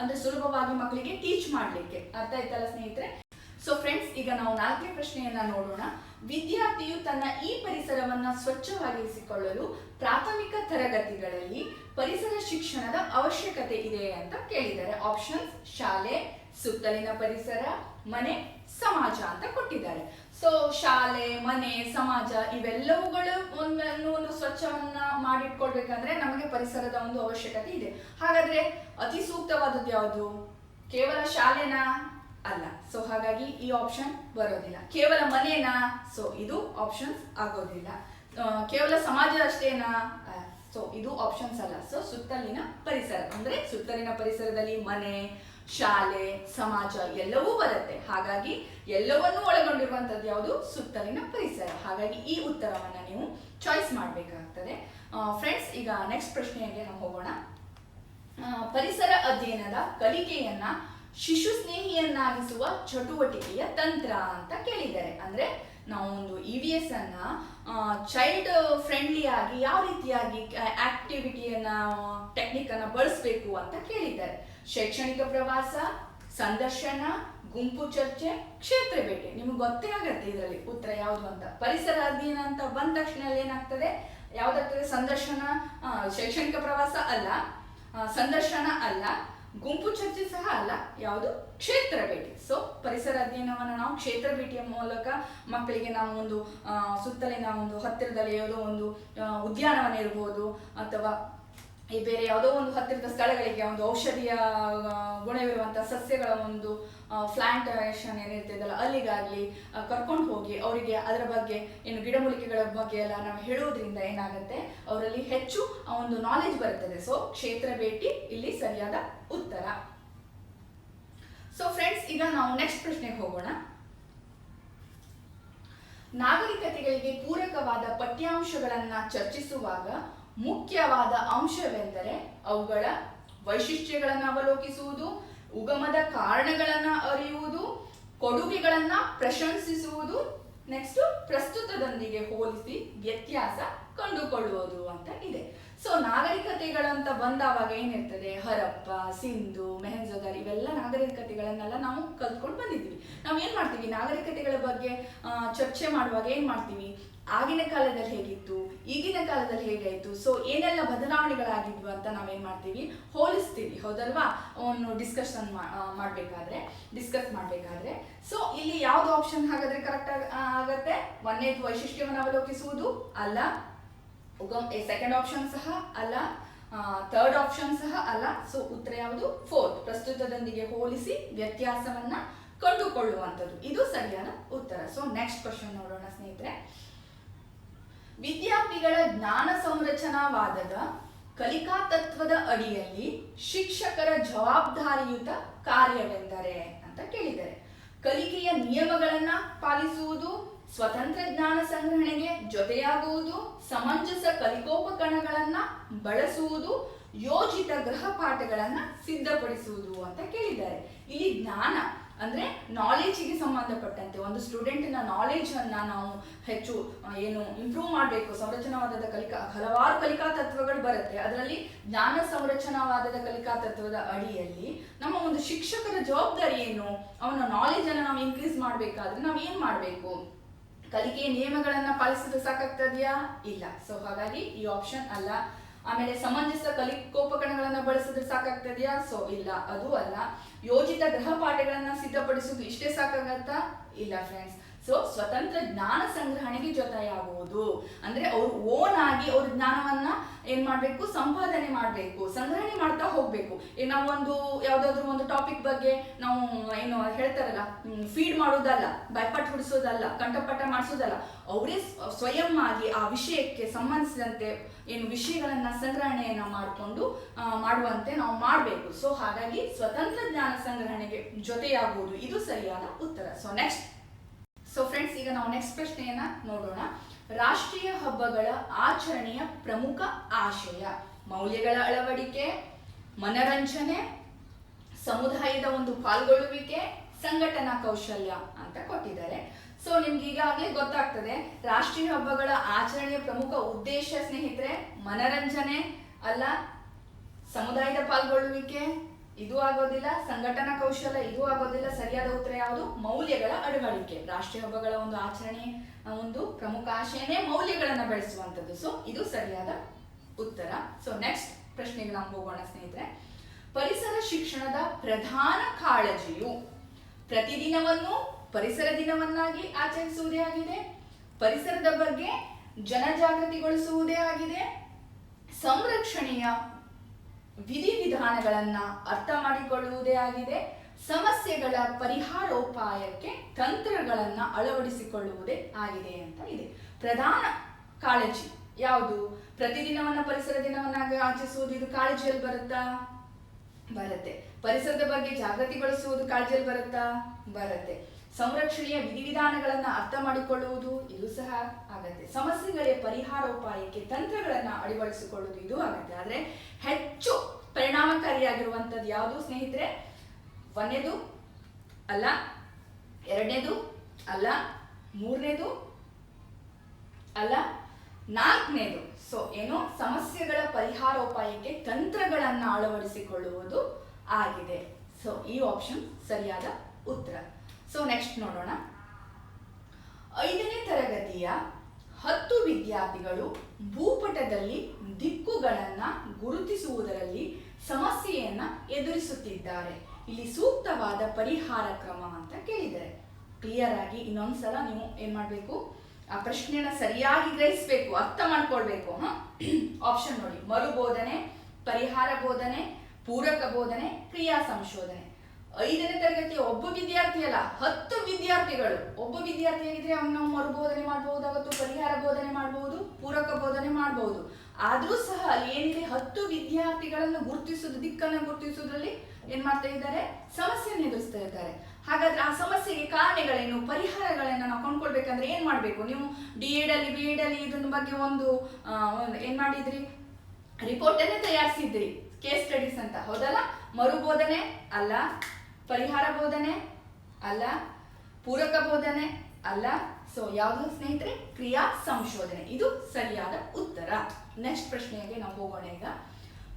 ಅಂದ್ರೆ ಸುಲಭವಾಗಿ ಮಕ್ಕಳಿಗೆ ಟೀಚ್ ಮಾಡ್ಲಿಕ್ಕೆ. ಅರ್ಥ ಆಯ್ತಲ್ಲ ಸ್ನೇಹಿತರೆ? ಸೊ ಫ್ರೆಂಡ್ಸ್ ಈಗ ನಾವು ನಾಲ್ಕನೇ ಪ್ರಶ್ನೆಯನ್ನ ನೋಡೋಣ. ವಿದ್ಯಾರ್ಥಿಯು ತನ್ನ ಈ ಪರಿಸರವನ್ನ ಸ್ವಚ್ಛವಾಗಿರಿಸಿಕೊಳ್ಳಲು ಪ್ರಾಥಮಿಕ ತರಗತಿಗಳಲ್ಲಿ ಪರಿಸರ ಶಿಕ್ಷಣದ ಅವಶ್ಯಕತೆ ಇದೆ ಅಂತ ಕೇಳಿದ್ದಾರೆ. ಆಪ್ಷನ್ಸ್ ಶಾಲೆ ಸುತ್ತಲಿನ ಪರಿಸರ, ಮನೆ, ಸಮಾಜ ಅಂತ ಕೊಟ್ಟಿದ್ದಾರೆ. ಸೊ ಶಾಲೆ, ಮನೆ, ಸಮಾಜ ಇವೆಲ್ಲವುಗಳು ಒಂದನ್ನು ಒಂದು ಸ್ವಚ್ಛವನ್ನ ಮಾಡಿಟ್ಕೊಳ್ಬೇಕಂದ್ರೆ ನಮಗೆ ಪರಿಸರದ ಒಂದು ಅವಶ್ಯಕತೆ ಇದೆ. ಹಾಗಾದ್ರೆ ಅತಿ ಸೂಕ್ತವಾದದ್ದು ಯಾವುದು? ಕೇವಲ ಶಾಲೆನಾ? ಅಲ್ಲ. ಸೊ ಹಾಗಾಗಿ ಈ ಆಪ್ಷನ್ ಬರೋದಿಲ್ಲ. ಕೇವಲ ಮನೆನಾ? ಸೊ ಇದು ಆಪ್ಷನ್ಸ್ ಆಗೋದಿಲ್ಲ. ಕೇವಲ ಸಮಾಜ ಅಷ್ಟೇನಾ? ಸೊ ಇದು ಆಪ್ಷನ್ಸ್ ಅಲ್ಲ. ಸೊ ಸುತ್ತಲಿನ ಪರಿಸರ. ಅಂದ್ರೆ ಸುತ್ತಲಿನ ಪರಿಸರದಲ್ಲಿ ಮನೆ ಶಾಲೆ, ಸಮಾಜ ಎಲ್ಲವೂ ಬರುತ್ತೆ. ಹಾಗಾಗಿ ಎಲ್ಲವನ್ನೂ ಒಳಗೊಂಡಿರುವಂಥದ್ದು ಯಾವುದು? ಸುತ್ತಲಿನ ಪರಿಸರ. ಹಾಗಾಗಿ ಈ ಉತ್ತರವನ್ನ ನೀವು ಚಾಯ್ಸ್ ಮಾಡಬೇಕಾಗ್ತದೆ. ಫ್ರೆಂಡ್ಸ್ ಈಗ ನೆಕ್ಸ್ಟ್ ಪ್ರಶ್ನೆಗೆ ನಾವು ಹೋಗೋಣ. ಪರಿಸರ ಅಧ್ಯಯನದ ಕಲಿಕೆಯನ್ನ ಶಿಶು ಸ್ನೇಹಿಯನ್ನಾಗಿಸುವ ಚಟುವಟಿಕೆಯ ತಂತ್ರ ಅಂತ ಕೇಳಿದ್ದಾರೆ. ಅಂದ್ರೆ ನಾವು ಒಂದು ಇ ವಿ ಎಸ್ ಅನ್ನ ಚೈಲ್ಡ್ ಫ್ರೆಂಡ್ಲಿ ಆಗಿ ಯಾವ ರೀತಿಯಾಗಿ ಆಕ್ಟಿವಿಟಿಯನ್ನ ಟೆಕ್ನಿಕ್ ಅನ್ನ ಬಳಸಬೇಕು ಅಂತ ಕೇಳಿದ್ದಾರೆ. ಶೈಕ್ಷಣಿಕ ಪ್ರವಾಸ, ಸಂದರ್ಶನ, ಗುಂಪು ಚರ್ಚೆ, ಕ್ಷೇತ್ರ ಭೇಟಿ. ನಿಮ್ಗೆ ಗೊತ್ತೇ ಆಗತ್ತೆ ಇದರಲ್ಲಿ ಉತ್ತರ ಯಾವುದು ಅಂತ. ಪರಿಸರ ಅಧ್ಯಯನ ಅಂತ ಬಂದ ತಕ್ಷಣ ಏನಾಗ್ತದೆ? ಯಾವ್ದಾಗ್ತದೆ? ಸಂದರ್ಶನ ಶೈಕ್ಷಣಿಕ ಪ್ರವಾಸ ಅಲ್ಲ ಸಂದರ್ಶನ ಅಲ್ಲ, ಗುಂಪು ಚರ್ಚೆ ಸಹ ಅಲ್ಲ, ಯಾವುದು? ಕ್ಷೇತ್ರ ಭೇಟಿ. ಸೊ ಪರಿಸರ ಅಧ್ಯಯನವನ್ನು ನಾವು ಕ್ಷೇತ್ರ ಭೇಟಿಯ ಮೂಲಕ ಮಕ್ಕಳಿಗೆ ನಾವು ಒಂದು ಸುತ್ತಲಿನ ಒಂದು ಹತ್ತಿರದಲ್ಲಿ ಯಾವುದೋ ಒಂದು ಉದ್ಯಾನವನ ಇರ್ಬೋದು, ಅಥವಾ ಈ ಬೇರೆ ಯಾವುದೋ ಒಂದು ಹತ್ತಿರದ ಸ್ಥಳಗಳಿಗೆ ಒಂದು ಔಷಧಿಯ ಗುಣವಿರುವಂಥ ಸಸ್ಯಗಳ ಒಂದು ಪ್ಲಾಂಟೇಷನ್ ಏನಿರ್ತದಲ್ಲ ಅಲ್ಲಿಗಾಗ್ಲಿ ಕರ್ಕೊಂಡು ಹೋಗಿ ಅವರಿಗೆ ಅದರ ಬಗ್ಗೆ ಏನು ಗಿಡಮೂಲಿಕೆಗಳ ಬಗ್ಗೆ ಎಲ್ಲ ನಾವು ಹೇಳೋದ್ರಿಂದ ಏನಾಗುತ್ತೆ, ಅವರಲ್ಲಿ ಹೆಚ್ಚು ಒಂದು ನಾಲೆಜ್ ಬರುತ್ತದೆ. ಸೊ ಕ್ಷೇತ್ರ ಭೇಟಿ ಇಲ್ಲಿ ಸರಿಯಾದ ಉತ್ತರ. ಸೊ ಫ್ರೆಂಡ್ಸ್ ಈಗ ನಾವು ನೆಕ್ಸ್ಟ್ ಪ್ರಶ್ನೆಗೆ ಹೋಗೋಣ. ನಾಗರಿಕತೆಗಳಿಗೆ ಪೂರಕವಾದ ಪಠ್ಯಾಂಶಗಳನ್ನ ಚರ್ಚಿಸುವಾಗ ಮುಖ್ಯವಾದ ಅಂಶವೆಂದರೆ ಅವುಗಳ ವೈಶಿಷ್ಟ್ಯಗಳನ್ನು ಅವಲೋಕಿಸುವುದು, ಉಗಮದ ಕಾರಣಗಳನ್ನು ಅರಿಯುವುದು, ಕೊಡುಗೆಗಳನ್ನ ಪ್ರಶಂಸಿಸುವುದು ನೆಕ್ಸ್ಟ್ ಪ್ರಸ್ತುತದೊಂದಿಗೆ ಹೋಲಿಸಿ ವ್ಯತ್ಯಾಸ ಕಂಡುಕೊಳ್ಳುವುದು ಅಂತ ಇದೆ. ಸೊ ನಾಗರಿಕತೆಗಳಂತ ಬಂದಾವಾಗ ಏನಿರ್ತದೆ? ಹರಪ್ಪ, ಸಿಂಧು ಮೆಹಂಜೋದಾರ್ ಇವೆಲ್ಲ ನಾಗರಿಕತೆಗಳನ್ನೆಲ್ಲ ನಾವು ಕಲ್ತ್ಕೊಂಡು ಬಂದಿದ್ದೀವಿ. ನಾವು ಏನ್ ಮಾಡ್ತೀವಿ? ನಾಗರಿಕತೆಗಳ ಬಗ್ಗೆ ಚರ್ಚೆ ಮಾಡುವಾಗ ಏನ್ ಮಾಡ್ತೀವಿ? ಆಗಿನ ಕಾಲದಲ್ಲಿ ಹೇಗಿತ್ತು? ಈಗಿನ ಕಾಲದಲ್ಲಿ ಹೇಗಾಯಿತು ಸೊ ಏನೆಲ್ಲ ಬದಲಾವಣೆಗಳಾಗಿದ್ವು ಅಂತ ನಾವೇನು ಮಾಡ್ತೀವಿ? ಹೋಲಿಸ್ತೀವಿ. ಹೌದಲ್ವಾ? ಅವನು ಡಿಸ್ಕಷನ್ ಮಾಡಬೇಕಾದ್ರೆ ಡಿಸ್ಕಸ್ ಮಾಡಬೇಕಾದ್ರೆ. ಸೊ ಇಲ್ಲಿ ಯಾವ್ದು ಆಪ್ಷನ್ ಹಾಗಾದ್ರೆ ಕರೆಕ್ಟ್ ಆಗತ್ತೆ? ಒಂದೇದು ವೈಶಿಷ್ಟ್ಯವನ್ನು ಅವಲೋಕಿಸುವುದು ಅಲ್ಲ. ಸೆಕೆಂಡ್ ಆಪ್ಷನ್ ಸಹ ಅಲ್ಲ. ಥರ್ಡ್ ಆಪ್ಷನ್ ಸಹ ಅಲ್ಲ. ಸೊ ಉತ್ತರ ಯಾವುದು? ಫೋರ್ತ್ ಪ್ರಸ್ತುತದೊಂದಿಗೆ ಹೋಲಿಸಿ ವ್ಯತ್ಯಾಸವನ್ನ ಕಂಡುಕೊಳ್ಳುವಂಥದ್ದು. ಇದು ಸರಿಯಾದ ಉತ್ತರ. ಸೊ ನೆಕ್ಸ್ಟ್ ಕ್ವಶನ್ ನೋಡೋಣ ಸ್ನೇಹಿತರೆ. ವಿದ್ಯಾರ್ಥಿಗಳ ಜ್ಞಾನ ಸಂರಚನಾವಾದದ ಕಲಿಕಾ ತತ್ವದ ಅಡಿಯಲ್ಲಿ ಶಿಕ್ಷಕರ ಜವಾಬ್ದಾರಿಯುತ ಕಾರ್ಯವೆಂದರೆ ಅಂತ ಕೇಳಿದ್ದಾರೆ. ಕಲಿಕೆಯ ನಿಯಮಗಳನ್ನ ಪಾಲಿಸುವುದು, ಸ್ವತಂತ್ರ ಜ್ಞಾನ ಸಂಗ್ರಹಣೆಗೆ ಜೊತೆಯಾಗುವುದು, ಸಮಂಜಸ ಕಲಿಕೋಪಕರಣಗಳನ್ನ ಬಳಸುವುದು, ಯೋಜಿತ ಗೃಹಪಾಠಗಳನ್ನ ಸಿದ್ಧಪಡಿಸುವುದು ಅಂತ ಕೇಳಿದ್ದಾರೆ. ಇಲ್ಲಿ ಜ್ಞಾನ ಅಂದ್ರೆ ನಾಲೆಜಿಗೆ ಸಂಬಂಧಪಟ್ಟಂತೆ, ಒಂದು ಸ್ಟೂಡೆಂಟ್ನ ನಾಲೆಜ್ ಅನ್ನ ನಾವು ಹೆಚ್ಚು ಏನು ಇಂಪ್ರೂವ್ ಮಾಡಬೇಕು. ಸಂರಚನಾವಾದದ ಕಲಿಕಾ, ಹಲವಾರು ಕಲಿಕಾ ತತ್ವಗಳು ಬರುತ್ತೆ. ಅದರಲ್ಲಿ ಜ್ಞಾನ ಸಂರಚನಾವಾದದ ಕಲಿಕಾ ತತ್ವದ ಅಡಿಯಲ್ಲಿ ನಮ್ಮ ಒಂದು ಶಿಕ್ಷಕರ ಜವಾಬ್ದಾರಿ ಏನು ಅವನ ನಾಲೆಜ್ ಅನ್ನ ನಾವು ಇನ್ಕ್ರೀಸ್ ಮಾಡಬೇಕಾದ್ರೆ ನಾವು ಏನ್ ಮಾಡಬೇಕು? ಕಲಿಕೆಯ ನಿಯಮಗಳನ್ನ ಪಾಲಿಸಿದ್ರೆ ಸಾಕಾಗ್ತದ್ಯಾ? ಇಲ್ಲ. ಸೊ ಹಾಗಾಗಿ ಈ ಆಪ್ಷನ್ ಅಲ್ಲ. ಆಮೇಲೆ ಸಮಂಜಸ ಕಲಿಕೋಪಕರಣಗಳನ್ನ ಬಳಸಿದ್ರೆ ಸಾಕಾಗ್ತದೆಯಾ? ಸೊ, ಇಲ್ಲ. ಅದು ಅಲ್ಲ. ಯೋಜಿತ ಗೃಹ ಪಾಠಗಳನ್ನ ಸಿದ್ಧಪಡಿಸುವುದು ಇಷ್ಟೇ ಸಾಕಾಗತ್ತಾ? ಇಲ್ಲ ಫ್ರೆಂಡ್ಸ್ ಸೊ ಸ್ವತಂತ್ರ ಜ್ಞಾನ ಸಂಗ್ರಹಣೆಗೆ ಜೊತೆಯಾಗುವುದು. ಅಂದ್ರೆ ಅವ್ರು ಓನ್ ಆಗಿ ಅವ್ರ ಜ್ಞಾನವನ್ನ ಏನ್ ಮಾಡ್ಬೇಕು? ಸಂಪಾದನೆ ಮಾಡ್ಬೇಕು. ಸಂಗ್ರಹಣೆ ಮಾಡ್ತಾ ಹೋಗ್ಬೇಕು. ನಾವು ಒಂದು ಯಾವ್ದಾದ್ರು ಒಂದು ಟಾಪಿಕ್ ಬಗ್ಗೆ ನಾವು, ಏನು ಹೇಳ್ತಾರಲ್ಲ ಫೀಡ್ ಮಾಡೋದಲ್ಲ ಬೈಪಾಟ್ ಹುಡಿಸೋದಲ್ಲ, ಕಂಠಪಾಠ ಮಾಡಿಸೋದಲ್ಲ, ಅವರೇ ಸ್ವಯಂ ಆಗಿ ಆ ವಿಷಯಕ್ಕೆ ಸಂಬಂಧಿಸಿದಂತೆ ಏನು ವಿಷಯಗಳನ್ನ ಸಂಗ್ರಹಣೆಯನ್ನ ಮಾಡಿಕೊಂಡು ಮಾಡುವಂತೆ ನಾವು ಮಾಡಬೇಕು. ಸೊ ಹಾಗಾಗಿ ಸ್ವತಂತ್ರ ಜ್ಞಾನ ಸಂಗ್ರಹಣೆಗೆ ಜೊತೆಯಾಗುವುದು. ಇದು ಸರಿಯಾದ ಉತ್ತರ. ಸೊ ನೆಕ್ಸ್ಟ್ ಸೊ ಫ್ರೆಂಡ್ಸ್ ಈಗ ನಾವು ನೆಕ್ಸ್ಟ್ ಪ್ರಶ್ನೆಯನ್ನ ನೋಡೋಣ. ರಾಷ್ಟ್ರೀಯ ಹಬ್ಬಗಳ ಆಚರಣೆಯ ಪ್ರಮುಖ ಆಶಯ. ಮೌಲ್ಯಗಳ ಅಳವಡಿಕೆ, ಮನರಂಜನೆ, ಸಮುದಾಯದ ಒಂದು ಪಾಲ್ಗೊಳ್ಳುವಿಕೆ, ಸಂಘಟನಾ ಕೌಶಲ್ಯ ಅಂತ ಕೊಟ್ಟಿದ್ದಾರೆ. ಸೊ ನಿಮ್ಗೆ ಈಗಾಗಲೇ ಗೊತ್ತಾಗ್ತದೆ, ರಾಷ್ಟ್ರೀಯ ಹಬ್ಬಗಳ ಆಚರಣೆಯ ಪ್ರಮುಖ ಉದ್ದೇಶ ಸ್ನೇಹಿತರೆ ಮನರಂಜನೆ ಅಲ್ಲ, ಸಮುದಾಯದ ಪಾಲ್ಗೊಳ್ಳುವಿಕೆ ಇದು ಆಗೋದಿಲ್ಲ, ಸಂಘಟನಾ ಕೌಶಲ ಇದು ಆಗೋದಿಲ್ಲ, ಸರಿಯಾದ ಉತ್ತರ ಯಾವುದು? ಮೌಲ್ಯಗಳ ಅಳವಡಿಕೆ ರಾಷ್ಟ್ರೀಯ ಹಬ್ಬಗಳ ಒಂದು ಆಚರಣೆ ಒಂದು ಪ್ರಮುಖ ಆಶಯನೇ ಮೌಲ್ಯಗಳನ್ನ ಬೆಳೆಸುವಂತದ್ದು ಸೊ ಇದು ಸರಿಯಾದ ಉತ್ತರ. ಸೊ ನೆಕ್ಸ್ಟ್ ಪ್ರಶ್ನೆಗೆ ನಾವು ಹೋಗೋಣ ಸ್ನೇಹಿತರೆ. ಪರಿಸರ ಶಿಕ್ಷಣದ ಪ್ರಧಾನ ಕಾಳಜಿಯು ಪ್ರತಿದಿನವನ್ನು ಪರಿಸರ ದಿನವನ್ನಾಗಿ ಆಚರಿಸುವುದೇ ಆಗಿದೆ, ಪರಿಸರದ ಬಗ್ಗೆ ಜನಜಾಗೃತಿಗೊಳಿಸುವುದೇ ಆಗಿದೆ, ಸಂರಕ್ಷಣೆಯ ವಿಧಿವಿಧಾನಗಳನ್ನ ಅರ್ಥ ಮಾಡಿಕೊಳ್ಳುವುದೇ ಆಗಿದೆ. ಸಮಸ್ಯೆಗಳ ಪರಿಹಾರೋಪಾಯಕ್ಕೆ ತಂತ್ರಗಳನ್ನ ಅಳವಡಿಸಿಕೊಳ್ಳುವುದೇ ಆಗಿದೆ ಅಂತ ಇದೆ. ಪ್ರಧಾನ ಕಾಳಜಿ ಯಾವುದು? ಪ್ರತಿದಿನವನ್ನ ಪರಿಸರ ದಿನವನ್ನಾಗಿ ಆಚರಿಸುವುದು, ಇದು ಕಾಳಜಿಯಲ್ಲಿ ಬರುತ್ತಾ? ಬರುತ್ತೆ. ಪರಿಸರದ ಬಗ್ಗೆ ಜಾಗೃತಿಗೊಳಿಸುವುದು ಕಾಳಜಿಯಲ್ಲಿ ಬರುತ್ತಾ? ಬರುತ್ತೆ. ಸಂರಕ್ಷಣೆಯ ವಿಧಿವಿಧಾನಗಳನ್ನು ಅರ್ಥ ಮಾಡಿಕೊಳ್ಳುವುದು ಇದು ಸಹ ಆಗತ್ತೆ. ಸಮಸ್ಯೆಗಳ ಪರಿಹಾರೋಪಾಯಕ್ಕೆ ತಂತ್ರಗಳನ್ನು ಅಳವಡಿಸಿಕೊಳ್ಳುವುದು ಇದು ಆಗತ್ತೆ. ಆದರೆ ಹೆಚ್ಚು ಪರಿಣಾಮಕಾರಿಯಾಗಿರುವಂಥದ್ದು ಯಾವುದು ಸ್ನೇಹಿತರೆ? ಒಂದನೇದು ಅಲ್ಲ, ಎರಡನೇದು ಅಲ್ಲ, ಮೂರನೇದು ಅಲ್ಲ, ನಾಲ್ಕನೇದು. ಸೊ ಏನು? ಸಮಸ್ಯೆಗಳ ಪರಿಹಾರೋಪಾಯಕ್ಕೆ ತಂತ್ರಗಳನ್ನು ಅಳವಡಿಸಿಕೊಳ್ಳುವುದು ಆಗಿದೆ. ಸೊ ಈ ಆಪ್ಷನ್ ಸರಿಯಾದ ಉತ್ತರ. ಸೊ ನೆಕ್ಸ್ಟ್ ನೋಡೋಣ. ಐದನೇ ತರಗತಿಯ ಹತ್ತು ವಿದ್ಯಾರ್ಥಿಗಳು ಭೂಪಟದಲ್ಲಿ ದಿಕ್ಕುಗಳನ್ನ ಗುರುತಿಸುವುದರಲ್ಲಿ ಸಮಸ್ಯೆಯನ್ನ ಎದುರಿಸುತ್ತಿದ್ದಾರೆ. ಇಲ್ಲಿ ಸೂಕ್ತವಾದ ಪರಿಹಾರ ಕ್ರಮ ಅಂತ ಕೇಳಿದ್ದಾರೆ. ಕ್ಲಿಯರ್ ಆಗಿ ಇನ್ನೊಂದ್ಸಲ ನೀವು ಏನ್ ಮಾಡ್ಬೇಕು? ಆ ಪ್ರಶ್ನೆನ ಸರಿಯಾಗಿ ಗ್ರಹಿಸಬೇಕು, ಅರ್ಥ ಮಾಡ್ಕೊಳ್ಬೇಕು, ಹ? ಆಪ್ಷನ್ ನೋಡಿ. ಮರುಬೋಧನೆ, ಪರಿಹಾರ ಬೋಧನೆ, ಪೂರಕ ಬೋಧನೆ, ಕ್ರಿಯಾ ಸಂಶೋಧನೆ. ಐದನೇ ತರಗತಿಯ ಒಬ್ಬ ವಿದ್ಯಾರ್ಥಿ ಅಲ್ಲ ಹತ್ತು ವಿದ್ಯಾರ್ಥಿಗಳು. ಒಬ್ಬ ವಿದ್ಯಾರ್ಥಿ ಆಗಿದ್ರೆ ಅವ್ನು ಮರುಬೋಧನೆ ಮಾಡಬಹುದಾಗತ್ತು ಪರಿಹಾರ ಬೋಧನೆ ಮಾಡಬಹುದು, ಪೂರಕ ಬೋಧನೆ ಮಾಡಬಹುದು. ಆದ್ರೂ ಸಹ ಅಲ್ಲಿ ಏನಿದೆ, ಹತ್ತು ವಿದ್ಯಾರ್ಥಿಗಳನ್ನು ಗುರುತಿಸುವುದು, ದಿಕ್ಕನ್ನು ಗುರುತಿಸುವುದರಲ್ಲಿ ಏನ್ ಮಾಡ್ತಾ ಇದ್ದಾರೆ? ಸಮಸ್ಯೆಯನ್ನು ಎದುರಿಸ್ತಾ ಇದ್ದಾರೆ. ಹಾಗಾದ್ರೆ ಆ ಸಮಸ್ಯೆಗೆ ಕಾರಣಗಳೇನು? ಪರಿಹಾರಗಳನ್ನ ನಾವು ಕೊಂಡ್ಕೊಳ್ಬೇಕಂದ್ರೆ ಏನ್ ಮಾಡ್ಬೇಕು? ನೀವು ಡಿ ಎಡ್ ಅಲ್ಲಿ ಬಿ ಎಡ್ ಅಲ್ಲಿ ಇದನ್ನ ಬಗ್ಗೆ ಒಂದು ಏನ್ ಮಾಡಿದ್ರಿ? ರಿಪೋರ್ಟ್ ಅನ್ನೇ ತಯಾರಿಸಿದ್ರಿ. ಕೇಸ್ ಸ್ಟಡೀಸ್ ಅಂತ. ಹೌದಲ್ಲ? ಮರುಬೋಧನೆ ಅಲ್ಲ. ಪರಿಹಾರ ಬೋಧನೆ ಅಲ್ಲ ಪೂರಕ ಬೋಧನೆ ಅಲ್ಲ. ಸೊ ಯಾವುದು ಸ್ನೇಹಿತರೆ? ಕ್ರಿಯಾ ಸಂಶೋಧನೆ. ಇದು ಸರಿಯಾದ ಉತ್ತರ. ನೆಕ್ಸ್ಟ್ ಪ್ರಶ್ನೆಗೆ ನಾವು ಹೋಗೋಣ ಈಗ.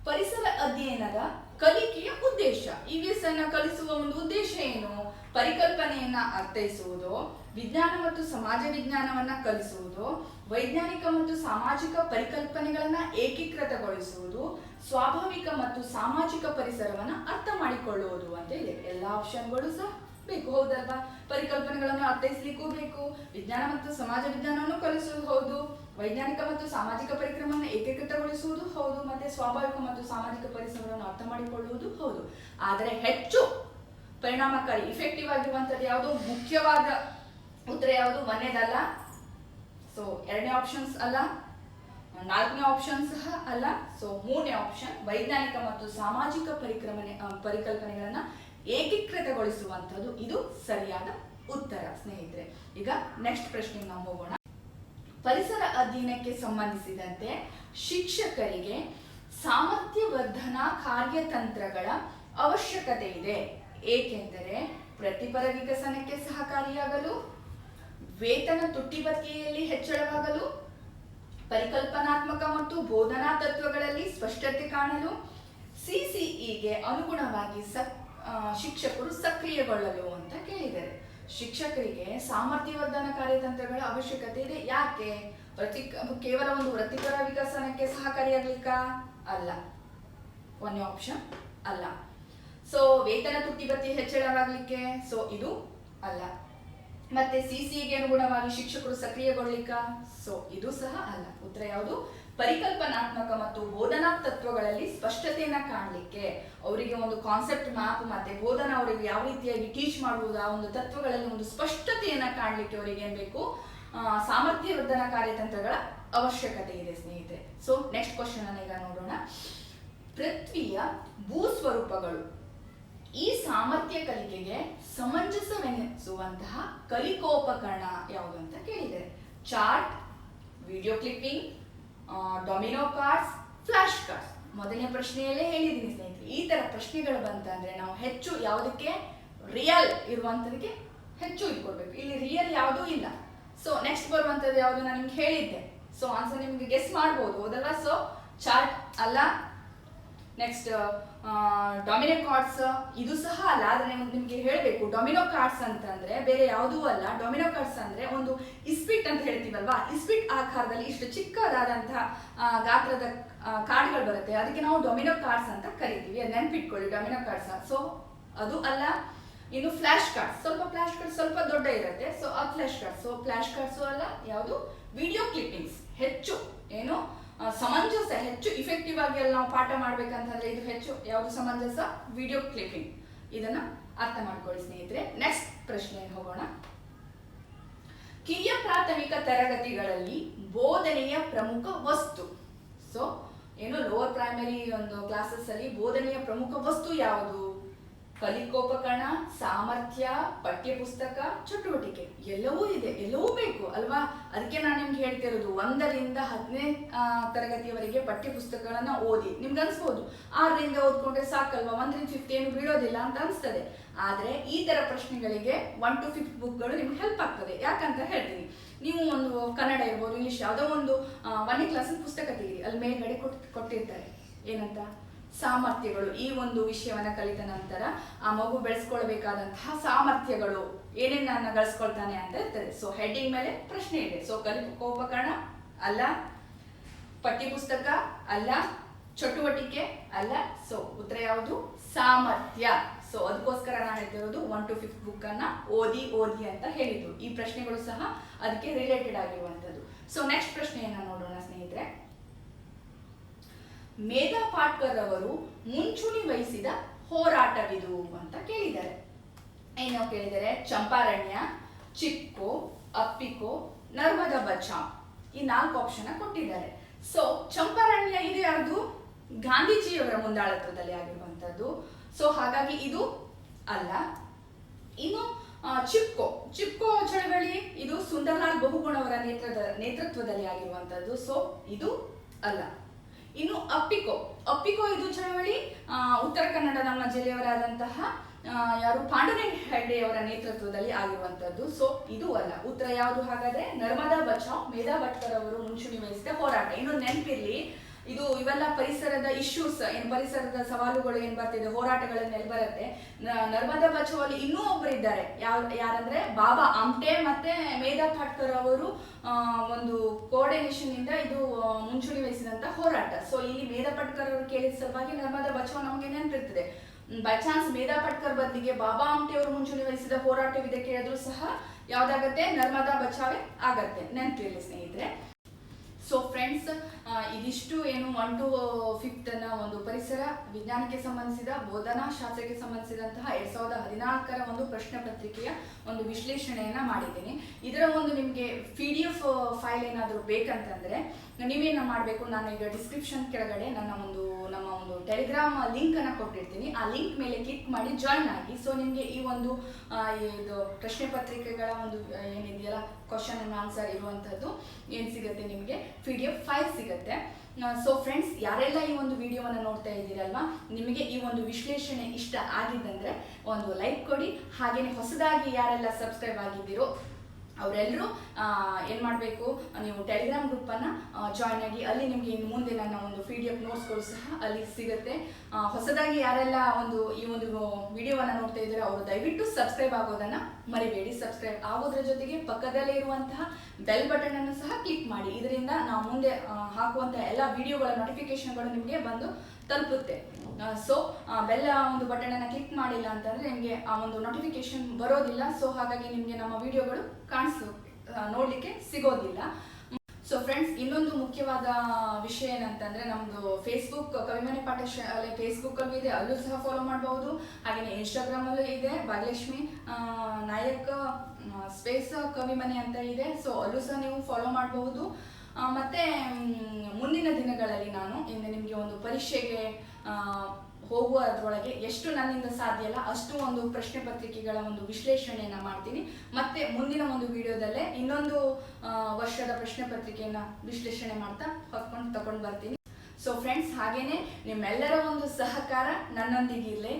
ಪರಿಸರ ಅಧ್ಯಯನದ ಕಲಿಕೆಯ ಉದ್ದೇಶ. ಇವಿಎಸ್ ಅನ್ನ ಕಲಿಸುವ ಒಂದು ಉದ್ದೇಶ ಏನು? ಪರಿಕಲ್ಪನೆಯನ್ನ ಅರ್ಥೈಸುವುದು, ವಿಜ್ಞಾನ ಮತ್ತು ಸಮಾಜ ವಿಜ್ಞಾನವನ್ನ ಕಲಿಸುವುದು, ವೈಜ್ಞಾನಿಕ ಮತ್ತು ಸಾಮಾಜಿಕ ಪರಿಕಲ್ಪನೆಗಳನ್ನ ಏಕೀಕೃತಗೊಳಿಸುವುದು, ಸ್ವಾಭಾವಿಕ ಮತ್ತು ಸಾಮಾಜಿಕ ಪರಿಸರವನ್ನ ಅರ್ಥ ಮಾಡಿಕೊಳ್ಳುವುದು ಅಂತ ಇದೆ. ಎಲ್ಲಾ ಆಪ್ಷನ್ಗಳು ಸಹ ಬೇಕು, ಹೌದಲ್ವಾ? ಪರಿಕಲ್ಪನೆಗಳನ್ನು ಅರ್ಥೈಸ್ಲಿಕ್ಕೂ ಬೇಕು, ವಿಜ್ಞಾನ ಮತ್ತು ಸಮಾಜ ವಿಜ್ಞಾನವನ್ನು ಕಲಿಸುವುದು ಹೌದು. ವೈಜ್ಞಾನಿಕ ಮತ್ತು ಸಾಮಾಜಿಕ ಪರಿಕ್ರಮವನ್ನು ಏಕೀಕೃತಗೊಳಿಸುವುದು ಹೌದು ಮತ್ತೆ ಸ್ವಾಭಾವಿಕ ಮತ್ತು ಸಾಮಾಜಿಕ ಪರಿಸರವನ್ನು ಅರ್ಥ ಮಾಡಿಕೊಳ್ಳುವುದು ಹೌದು. ಆದರೆ ಹೆಚ್ಚು ಪರಿಣಾಮಕಾರಿ ಇಫೆಕ್ಟಿವ್ ಆಗಿರುವಂತದ್ದು ಯಾವುದು? ಮುಖ್ಯವಾದ ಉತ್ತರ ಯಾವುದು? ಒಂದೇದಲ್ಲ. ಸೊ ಎರಡನೇ ಆಪ್ಷನ್ಸ್ ಅಲ್ಲ. ನಾಲ್ಕನೇ ಆಪ್ಷನ್ ಸಹ ಅಲ್ಲ. ಸೊ ಮೂರನೇ ಆಪ್ಷನ್ ವೈಜ್ಞಾನಿಕ ಮತ್ತು ಸಾಮಾಜಿಕ ಪರಿಕ್ರಮಣೆ ಆ, ಪರಿಕಲ್ಪನೆಗಳನ್ನ ಏಕೀಕೃತಗೊಳಿಸುವಂಥದ್ದು. ಇದು ಸರಿಯಾದ ಉತ್ತರ ಸ್ನೇಹಿತರೆ. ಈಗ ನೆಕ್ಸ್ಟ್ ಪ್ರಶ್ನೆಗೆ ನಾವು ಹೋಗೋಣ. ಪರಿಸರ ಅಧ್ಯಯನಕ್ಕೆ ಸಂಬಂಧಿಸಿದಂತೆ ಶಿಕ್ಷಕರಿಗೆ ಸಾಮರ್ಥ್ಯವರ್ಧನಾ ಕಾರ್ಯತಂತ್ರಗಳ ಅವಶ್ಯಕತೆ ಇದೆ. ಏಕೆಂದರೆ ಪ್ರತಿಪರ ವಿಕಸನಕ್ಕೆ ಸಹಕಾರಿಯಾಗಲು, ವೇತನ ತುಟ್ಟಿಬತ್ತಿಯಲ್ಲಿ ಹೆಚ್ಚಳವಾಗಲು, ಪರಿಕಲ್ಪನಾತ್ಮಕ ಮತ್ತು ಬೋಧನಾ ತತ್ವಗಳಲ್ಲಿ ಸ್ಪಷ್ಟತೆ ಕಾಣಲು ಸಿಸಿಇಗೆ ಅನುಗುಣವಾಗಿ ಸಕ್ ಶಿಕ್ಷಕರು ಸಕ್ರಿಯಗೊಳ್ಳಲು ಅಂತ ಕೇಳಿದ್ದಾರೆ. ಶಿಕ್ಷಕರಿಗೆ ಸಾಮರ್ಥ್ಯವರ್ಧನ ಕಾರ್ಯತಂತ್ರಗಳ ಅವಶ್ಯಕತೆ ಇದೆ. ಯಾಕೆ? ವೃತ್ತಿ ಕೇವಲ ಒಂದು ವೃತ್ತಿಪರ ವಿಕಸನಕ್ಕೆ ಸಹಕಾರಿಯಾಗ್ಲಿಕ್ಕ? ಅಲ್ಲ. ಒಂದೇ ಆಪ್ಷನ್ ಅಲ್ಲ. ಸೊ ವೇತನ ತುಟ್ಟಿ ಭತ್ಯೆ ಹೆಚ್ಚಳವಾಗ್ಲಿಕ್ಕೆ? ಸೊ ಇದು ಅಲ್ಲ. ಮತ್ತೆ ಸಿಸಿಗೆ ಅನುಗುಣವಾಗಿ ಶಿಕ್ಷಕರು ಸಕ್ರಿಯಗೊಳ್ಳಿಕ್ಕ ಸೊ ಇದು ಸಹ ಅಲ್ಲ. ಉತ್ತರ ಯಾವುದು? ಪರಿಕಲ್ಪನಾತ್ಮಕ ಮತ್ತು ಬೋಧನಾ ತತ್ವಗಳಲ್ಲಿ ಸ್ಪಷ್ಟತೆಯನ್ನ ಕಾಣಲಿಕ್ಕೆ ಅವರಿಗೆ ಒಂದು ಕಾನ್ಸೆಪ್ಟ್ ಮ್ಯಾಪ್ ಮತ್ತೆ ಬೋಧನಾ ಅವರಿಗೆ ಯಾವ ರೀತಿಯಾಗಿ ಟೀಚ್ ಮಾಡುವುದು, ಆ ಒಂದು ತತ್ವಗಳಲ್ಲಿ ಒಂದು ಸ್ಪಷ್ಟತೆಯನ್ನ ಕಾಣಲಿಕ್ಕೆ ಅವರಿಗೆ ಏನ್ ಬೇಕು? ಸಾಮರ್ಥ್ಯ ಸಾಮರ್ಥ್ಯವರ್ಧನ ಕಾರ್ಯತಂತ್ರಗಳ ಅವಶ್ಯಕತೆ ಇದೆ ಸ್ನೇಹಿತರೆ. ಸೊ ನೆಕ್ಸ್ಟ್ ಕ್ವಶನ್ ಅನ್ನ ಈಗ ನೋಡೋಣ. ಪೃಥ್ವಿಯ ಭೂಸ್ವರೂಪಗಳು. ಈ ಸಾಮರ್ಥ್ಯ ಕಲಿಕೆಗೆ ಸಮಂಜಸವೆನಿಸುವಂತಹ ಕಲಿಕೋಪಕರಣ ಯಾವುದು ಅಂತ ಕೇಳಿದರೆ chart, video clipping domino cards flash cards ಮೊದಲನೇ ಪ್ರಶ್ನೆಯಲ್ಲೇ ಹೇಳಿದ್ದೀನಿ ಸ್ನೇಹಿತರೆ, ಈ ತರ ಪ್ರಶ್ನೆಗಳು ಬಂತಂದ್ರೆ ನಾವು ಹೆಚ್ಚು ಯಾವುದಕ್ಕೆ? ರಿಯಲ್ ಇರುವಂತದಕ್ಕೆ ಹೆಚ್ಚು ಇಟ್ಕೊಳ್ಬೇಕು. ಇಲ್ಲಿ ರಿಯಲ್ ಯಾವುದೂ ಇಲ್ಲ. ಸೊ ನೆಕ್ಸ್ಟ್ ಬರುವಂತದ್ದು ಯಾವುದು? ನಾನು ನಿಮ್ಗೆ ಹೇಳಿದ್ದೆ. ಸೊ ಆನ್ಸರ್ ನಿಮ್ಗೆ ಗೆಸ್ ಮಾಡ್ಬೋದು. ಹೌದಲ್ಲ ಸೊ ಚಾರ್ಟ್ ಅಲ್ಲ? ನೆಕ್ಸ್ಟ್ ಡೊಮಿನೋ ಕಾರ್ಡ್ಸ್ ಇದು ಸಹ ಅಲ್ಲ, ಆದರೆ ನಿಮಗೆ ಹೇಳಬೇಕು. ಡೊಮಿನೋ ಕಾರ್ಡ್ಸ್ ಅಂತಂದ್ರೆ ಬೇರೆ ಯಾವುದೂ ಅಲ್ಲ. ಡೊಮಿನೋ ಕಾರ್ಡ್ಸ್ ಅಂದ್ರೆ ಒಂದು ಇಸ್ಪಿಟ್ ಅಂತ ಹೇಳ್ತೀವಲ್ವಾ? ಇಸ್ಪಿಟ್ ಆಕಾರದಲ್ಲಿ ಇಷ್ಟು ಚಿಕ್ಕದಾದಂತಹ ಗಾತ್ರದ ಕಾರ್ಡ್ಗಳು ಬರುತ್ತೆ. ಅದಕ್ಕೆ ನಾವು ಡೊಮಿನೋ ಕಾರ್ಡ್ಸ್ ಅಂತ ಕರಿತೀವಿ. ಅದು ನೆನ್ಪಿಟ್ಕೊಳ್ಳಿ ಡೊಮಿನೋ ಕಾರ್ಡ್ಸ್ ಸೊ ಅದು ಅಲ್ಲ, ಇನ್ನು ಫ್ಲಾಶ್ ಕಾರ್ಡ್ಸ್ ಸ್ವಲ್ಪ ಫ್ಲಾಶ್ ಕಾರ್ಡ್ ಸ್ವಲ್ಪ ದೊಡ್ಡ ಇರುತ್ತೆ. ಸೊ ಆ flash card so flash cards ಅಲ್ಲ, ಯಾವುದು? ವಿಡಿಯೋ ಕ್ಲಿಪ್ಪಿಂಗ್ಸ್ ಹೆಚ್ಚು. ಏನು? ಸಮಂಜಸ ಹೆಚ್ಚು ಇಫೆಕ್ಟಿವ್ ಆಗಿ ಅಲ್ಲಿ ನಾವು ಪಾಠ ಮಾಡ್ಬೇಕಂತಂದ್ರೆ ಇದು ಹೆಚ್ಚು ಯಾವುದು ಸಮಂಜಸ? ವಿಡಿಯೋ ಕ್ಲಿಪಿಂಗ್ ಇದನ್ನ ಅರ್ಥ ಮಾಡ್ಕೊಳ್ಳಿ ಸ್ನೇಹಿತರೆ. ನೆಕ್ಸ್ಟ್ ಪ್ರಶ್ನೆ ಹೋಗೋಣ. ಕಿರಿಯ ಪ್ರಾಥಮಿಕ ತರಗತಿಗಳಲ್ಲಿ ಬೋಧನೆಯ ಪ್ರಮುಖ ವಸ್ತು. ಸೊ ಏನು ಲೋವರ್ ಪ್ರೈಮರಿ ಒಂದು ಕ್ಲಾಸಸ್ ಅಲ್ಲಿ ಬೋಧನೆಯ ಪ್ರಮುಖ ವಸ್ತು ಯಾವುದು? ಕಲಿಕೋಪಕರಣ, ಸಾಮರ್ಥ್ಯ, ಪಠ್ಯಪುಸ್ತಕ, ಚಟುವಟಿಕೆ, ಎಲ್ಲವೂ ಇದೆ, ಎಲ್ಲವೂ ಬೇಕು, ಅಲ್ವಾ? ಅದಕ್ಕೆ ನಾನು ನಿಮ್ಗೆ ಹೇಳ್ತಿರೋದು ಒಂದರಿಂದ ಹತ್ತನೇ ತರಗತಿಯವರೆಗೆ ಪಠ್ಯಪುಸ್ತಕಗಳನ್ನ ಓದಿ, ನಿಮ್ಗೆ ಅನ್ಸ್ಬೋದು? ಆರರಿಂದ ಓದ್ಕೊಂಡ್ರೆ ಸಾಕಲ್ವಾ? ಒಂದರಿಂದ ಫಿಫ್ತ್ ಏನು ಬೀಳೋದಿಲ್ಲ ಅಂತ ಅನಿಸ್ತದೆ. ಆದರೆ ಈ ಥರ ಪ್ರಶ್ನೆಗಳಿಗೆ ಒನ್ ಟು ಫಿಫ್ತ್ ಬುಕ್ಗಳು ನಿಮ್ಗೆ ಹೆಲ್ಪ್ ಆಗ್ತದೆ. ಯಾಕಂತ ಹೇಳ್ತೀನಿ. ನೀವು ಒಂದು ಕನ್ನಡ ಇರ್ಬೋದು, ಇಂಗ್ಲಿಷ್, ಯಾವುದೋ ಒಂದು ಒಂದನೇ ಕ್ಲಾಸ್ ಪುಸ್ತಕ ತೆಗಿರಿ, ಅಲ್ಲಿ ಮೇಲ್ಗಡೆ ಕೊಟ್ಟು ಕೊಟ್ಟಿರ್ತಾರೆ. ಏನಂತ? ಸಾಮರ್ಥ್ಯಗಳು. ಈ ಒಂದು ವಿಷಯವನ್ನ ಕಲಿತ ನಂತರ ಆ ಮಗು ಬೆಳೆಸ್ಕೊಳ್ಬೇಕಾದಂತಹ ಸಾಮರ್ಥ್ಯಗಳು ಏನೇನನ್ನ ಗಳಿಸ್ಕೊಳ್ತಾನೆ ಅಂತ ಇರ್ತದೆ. ಸೊ ಹೆಡ್ಡಿಂಗ್ ಮೇಲೆ ಪ್ರಶ್ನೆ ಇದೆ. ಸೊ ಕಲಿಕೋಪಕರಣ ಅಲ್ಲ, ಪಠ್ಯಪುಸ್ತಕ ಅಲ್ಲ, ಚಟುವಟಿಕೆ ಅಲ್ಲ. ಸೊ ಉತ್ತರ ಯಾವುದು? ಸಾಮರ್ಥ್ಯ. ಸೊ ಅದಕ್ಕೋಸ್ಕರ ನಾನು ಹೇಳ್ತಿರೋದು ಒನ್ ಟು ಫಿಫ್ತ್ ಬುಕ್ ಅನ್ನ ಓದಿ ಓದಿ ಅಂತ ಹೇಳಿದ್ರು ಈ ಪ್ರಶ್ನೆಗಳು ಸಹ ಅದಕ್ಕೆ ರಿಲೇಟೆಡ್ ಆಗಿರುವಂತದ್ದು ಸೊ ನೆಕ್ಸ್ಟ್ ಪ್ರಶ್ನೆಯನ್ನ ನೋಡೋಣ ಸ್ನೇಹಿತರೆ. ಮೇಧಾ ಪಾಟ್ಕರ್ ಅವರು ಮುಂಚೂಣಿ ವಹಿಸಿದ ಹೋರಾಟವಿದು ಅಂತ ಕೇಳಿದ್ದಾರೆ. ಏನೋ ಕೇಳಿದರೆ ಚಂಪಾರಣ್ಯ, ಚಿಕ್ಕು, ಅಪ್ಪಿಕೋ, ನರ್ಮದಾ ಬಚಾ ಈ ನಾಲ್ಕು ಆಪ್ಷನ್ ಕೊಟ್ಟಿದ್ದಾರೆ. ಸೊ ಚಂಪಾರಣ್ಯ ಇದು ಯಾರ್ದು? ಗಾಂಧೀಜಿಯವರ ಮುಂದಾಳತ್ವದಲ್ಲಿ ಆಗಿರುವಂತದ್ದು ಸೊ ಹಾಗಾಗಿ ಇದು ಅಲ್ಲ. ಇನ್ನು ಚಿಪ್ಕೊ ಚಿಪ್ಕೋ ಚಳವಳಿ ಇದು ಸುಂದರ್ಲಾಲ್ ಬಹುಗುಣವರ ನೇತ್ರದ, ನೇತೃತ್ವದಲ್ಲಿ ಆಗಿರುವಂತದ್ದು ಸೊ ಇದು ಅಲ್ಲ. ಇನ್ನು ಅಪ್ಪಿಕೋ. ಅಪ್ಪಿಕೋ ಇದು ಚಳವಳಿ ಉತ್ತರ ಕನ್ನಡ ನಮ್ಮ ಜಿಲ್ಲೆಯವರಾದಂತಹ ಯಾರು ಪಾಂಡುರಂಗ ಹೆಗ್ಡೆಯವರ ನೇತೃತ್ವದಲ್ಲಿ ಆಗಿರುವಂತದ್ದು ಸೊ ಇದು ಅಲ್ಲ. ಉತ್ತರ ಯಾವುದು ಹಾಗಾದ್ರೆ, ನರ್ಮದಾ ಬಚಾವ್ ಮೇಧಾ ಭಟ್ಕರ್ ಅವರು ಮುಂಚೂಣಿ ವಹಿಸಿದ ಹೋರಾಟ. ಇನ್ನು ನೆನಪಿರ್ಲಿ ಇದು ಇವೆಲ್ಲ ಪರಿಸರದ ಇಶ್ಯೂಸ್ ಏನ್ ಪರಿಸರದ ಸವಾಲುಗಳು, ಏನ್ ಬರ್ತಿದೆ ಹೋರಾಟಗಳನ್ನೆಲ್ಲ ಬರುತ್ತೆ ನರ್ಮದಾ ಬಚಾವ್ ಅಲ್ಲಿ ಇನ್ನೂ ಒಬ್ರು ಇದ್ದಾರೆ ಯಾವ, ಯಾರಂದ್ರೆ ಬಾಬಾ ಆಮ್ಟೆ ಮತ್ತೆ ಮೇಧಾ ಪಾಟ್ಕರ್ ಅವರು ಒಂದು ಕೋಆರ್ಡಿನೇಷನ್ ಇಂದ ಇದು ಮುಂಚೂಣಿ ವಹಿಸಿದಂತ ಹೋರಾಟ. ಸೊ ಇಲ್ಲಿ ಮೇಧಾ ಪಟ್ಕರ್ ಅವರು ಕೇಳಿದ ಸಲುವಾಗಿ ನರ್ಮದಾ ಬಚಾವ್ ನಮಗೆ ನೆನಪಿರ್ತದೆ. ಬೈ ಚಾನ್ಸ್ ಮೇಧಾ ಪಟ್ಕರ್ ಬದಲಿಗೆ ಬಾಬಾ ಆಮ್ಟೆ ಅವರು ಮುಂಚೂಣಿ ವಹಿಸಿದ ಹೋರಾಟವಿದೆ ಕೇಳಿದ್ರು ಸಹ, ಯಾವ್ದಾಗತ್ತೆ? ನರ್ಮದಾ ಬಚಾವೆ ಆಗತ್ತೆ. ನೆನಪಿರಲಿ ಸ್ನೇಹಿತರೆ. ಸೊ ಫ್ರೆಂಡ್ಸ್ ಇದಿಷ್ಟು ಏನು ಒನ್ ಟು ಫಿಫ್ತ್ನ ಒಂದು ಪರಿಸರ, ವಿಜ್ಞಾನಕ್ಕೆ ಸಂಬಂಧಿಸಿದ, ಬೋಧನಾ ಶಾಸ್ತ್ರಕ್ಕೆ ಸಂಬಂಧಿಸಿದಂತಹ ಎರಡ್ ಸಾವಿರದ ಹದಿನಾಲ್ಕರ ಒಂದು ಪ್ರಶ್ನೆ ಪತ್ರಿಕೆಯ ಒಂದು ವಿಶ್ಲೇಷಣೆಯನ್ನ ಮಾಡಿದ್ದೀನಿ. ಇದರ ಒಂದು ನಿಮಗೆ ಪಿ ಡಿ ಎಫ್ ಫೈಲ್ ಏನಾದರೂ ಬೇಕಂತಂದ್ರೆ ನೀವೇನ ಮಾಡಬೇಕು? ನಾನು ಈಗ ಡಿಸ್ಕ್ರಿಪ್ಷನ್ ಕೆಳಗಡೆ ನನ್ನ ಒಂದು, ನಮ್ಮ ಒಂದು ಟೆಲಿಗ್ರಾಮ್ ಲಿಂಕ್ ಅನ್ನ ಕೊಟ್ಟಿರ್ತೀನಿ. ಆ ಲಿಂಕ್ ಮೇಲೆ ಕ್ಲಿಕ್ ಮಾಡಿ ಜಾಯ್ನ್ ಆಗಿ. ಸೊ ನಿಮಗೆ ಈ ಒಂದು ಇದು ಪ್ರಶ್ನೆ ಪತ್ರಿಕೆಗಳ ಒಂದು ಏನಿದೆಯಲ್ಲ ಕ್ವಶನ್ ಅಂಡ್ ಆನ್ಸರ್ ಇರುವಂಥದ್ದು ಏನು ಸಿಗುತ್ತೆ ನಿಮಗೆ? ಪಿ ಡಿ ಎಫ್ ಫೈಲ್ ಸಿಗುತ್ತೆ ಸೊ ಫ್ರೆಂಡ್ಸ್ ಯಾರೆಲ್ಲ ಈ ಒಂದು ವಿಡಿಯೋವನ್ನು ನೋಡ್ತಾ ಇದ್ದೀರಲ್ವಾ? ನಿಮಗೆ ಈ ಒಂದು ವಿಶ್ಲೇಷಣೆ ಇಷ್ಟ ಆಗಿದ್ದಂದ್ರೆ ಒಂದು ಲೈಕ್ ಕೊಡಿ. ಹಾಗೆಯೇ ಹೊಸದಾಗಿ ಯಾರೆಲ್ಲ ಸಬ್ಸ್ಕ್ರೈಬ್ ಆಗಿದ್ದೀರೋ ಅವರೆಲ್ಲರೂ ಏನು ಮಾಡಬೇಕು, ನೀವು ಟೆಲಿಗ್ರಾಮ್ ಗ್ರೂಪನ್ನು ಜಾಯ್ನ್ ಆಗಿ ಅಲ್ಲಿ ನಿಮಗೆ ಇನ್ನು ಮುಂದೆ ನನ್ನ ಒಂದು ಪಿ ಡಿ ಎಫ್ ನೋಟ್ಸ್ಗಳು ಸಹ ಅಲ್ಲಿ ಸಿಗುತ್ತೆ. ಹೊಸದಾಗಿ ಯಾರೆಲ್ಲ ಒಂದು, ಈ ಒಂದು ವಿಡಿಯೋವನ್ನು ನೋಡ್ತಾ ಇದ್ದಾರೆ ಅವರು ದಯವಿಟ್ಟು ಸಬ್ಸ್ಕ್ರೈಬ್ ಆಗೋದನ್ನು ಮರಿಬೇಡಿ. ಸಬ್ಸ್ಕ್ರೈಬ್ ಆಗೋದ್ರ ಜೊತೆಗೆ ಪಕ್ಕದಲ್ಲೇ ಇರುವಂತಹ ಬೆಲ್ ಬಟನ್ ಅನ್ನು ಸಹ ಕ್ಲಿಕ್ ಮಾಡಿ. ಇದರಿಂದ ನಾವು ಮುಂದೆ ಹಾಕುವಂಥ ಎಲ್ಲ ವಿಡಿಯೋಗಳ ನೋಟಿಫಿಕೇಶನ್ಗಳು ನಿಮಗೆ ಬಂದು ತಲುಪುತ್ತೆ. ಸೊ ಬೆಲ್ಲ ಒಂದು ಬಟನ್ ಅನ್ನ ಕ್ಲಿಕ್ ಮಾಡಿಲ್ಲ ಅಂತಂದ್ರೆ ನಿಮಗೆ ಆ ಒಂದು ನೋಟಿಫಿಕೇಶನ್ ಬರೋದಿಲ್ಲ. ಸೊ ಹಾಗಾಗಿ ನಿಮಗೆ ನಮ್ಮ ವಿಡಿಯೋಗಳು ಕಾಣಿಸು ನೋಡಲಿಕ್ಕೆ ಸಿಗೋದಿಲ್ಲ. ಸೊ ಫ್ರೆಂಡ್ಸ್ ಇನ್ನೊಂದು ಮುಖ್ಯವಾದ ವಿಷಯ ಏನಂತಂದ್ರೆ ನಮ್ದು ಫೇಸ್ಬುಕ್ ಕವಿಮನೆ ಪಾಠಶಾಲೆ ಫೇಸ್ಬುಕ್ ಅಲ್ಲೂ ಇದೆ. ಅಲ್ಲೂ ಸಹ ಫಾಲೋ ಮಾಡಬಹುದು ಹಾಗೆಯೇ ಇನ್ಸ್ಟಾಗ್ರಾಮ್ ಅಲ್ಲೂ ಇದೆ. ಭಾಗ್ಯಲಕ್ಷ್ಮಿ ನಾಯಕ್ ಸ್ಪೇಸ್ ಕವಿಮನೆ ಅಂತ ಇದೆ. ಸೊ ಅಲ್ಲೂ ಸಹ ನೀವು ಫಾಲೋ ಮಾಡಬಹುದು ಮತ್ತೆ ಮುಂದಿನ ದಿನಗಳಲ್ಲಿ ನಾನು ಇನ್ನು ನಿಮಗೆ ಒಂದು ಪರೀಕ್ಷೆಗೆ ಆ, ಹೋಗುವುದರೊಳಗೆ ಎಷ್ಟು ನನ್ನಿಂದ ಸಾಧ್ಯ ಅಲ್ಲ ಅಷ್ಟು ಒಂದು ಪ್ರಶ್ನೆ ಪತ್ರಿಕೆಗಳ ಒಂದು ವಿಶ್ಲೇಷಣೆಯನ್ನು ಮಾಡ್ತೀನಿ. ಮತ್ತೆ ಮುಂದಿನ ಒಂದು ವಿಡಿಯೋದಲ್ಲೇ ಇನ್ನೊಂದು ವರ್ಷದ ಪ್ರಶ್ನೆ ಪತ್ರಿಕೆಯನ್ನು ವಿಶ್ಲೇಷಣೆ ಮಾಡ್ತಾ ಹೊತ್ಕೊಂಡು ತಗೊಂಡು ಬರ್ತೀನಿ. ಸೊ ಫ್ರೆಂಡ್ಸ್ ಹಾಗೇನೆ ನಿಮ್ಮೆಲ್ಲರ ಒಂದು ಸಹಕಾರ ನನ್ನೊಂದಿಗೆ ಇರಲಿ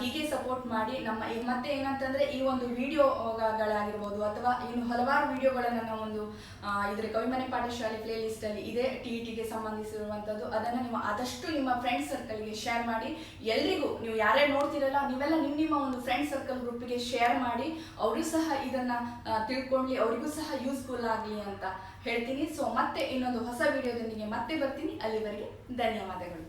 ಹೀಗೆ ಸಪೋರ್ಟ್ ಮಾಡಿ ನಮ್ಮ ಮತ್ತೆ ಏನಂತಂದ್ರೆ ಈ ಒಂದು ವಿಡಿಯೋಗಳಾಗಿರ್ಬೋದು ಅಥವಾ ಇನ್ನು ಹಲವಾರು ವಿಡಿಯೋಗಳನ್ನು ನಾವು ಒಂದು ಇದ್ರೆ ಕವಿಮನೆ ಪಾಠಶಾಲೆ ಪ್ಲೇ ಲಿಸ್ಟ್ ಅಲ್ಲಿ ಇದೆ ಟಿ ಟಿಗೆ ಸಂಬಂಧಿಸಿರುವಂತದ್ದು. ಅದನ್ನ ನೀವು ಆದಷ್ಟು ನಿಮ್ಮ ಫ್ರೆಂಡ್ ಸರ್ಕಲ್ಗೆ ಶೇರ್ ಮಾಡಿ. ಎಲ್ರಿಗೂ ನೀವು ಯಾರೇ ನೋಡ್ತಿರಲ್ಲ, ನೀವೆಲ್ಲ ನಿಮ್ಮ ನಿಮ್ಮ ಒಂದು ಫ್ರೆಂಡ್ ಸರ್ಕಲ್ ಗ್ರೂಪ್ಗೆ ಶೇರ್ ಮಾಡಿ. ಅವರು ಸಹ ಇದನ್ನ ತಿಳ್ಕೊಳ್ಳಿ, ಅವರಿಗೂ ಸಹ ಯೂಸ್ಫುಲ್ ಆಗಲಿ ಅಂತ. ಹೇಳ್ತೀನಿ. ಸೊ ಮತ್ತೆ ಇನ್ನೊಂದು ಹೊಸ ವಿಡಿಯೋದೊಂದಿಗೆ ಮತ್ತೆ ಬರ್ತೀನಿ. ಅಲ್ಲಿವರೆಗೆ ಧನ್ಯವಾದಗಳು.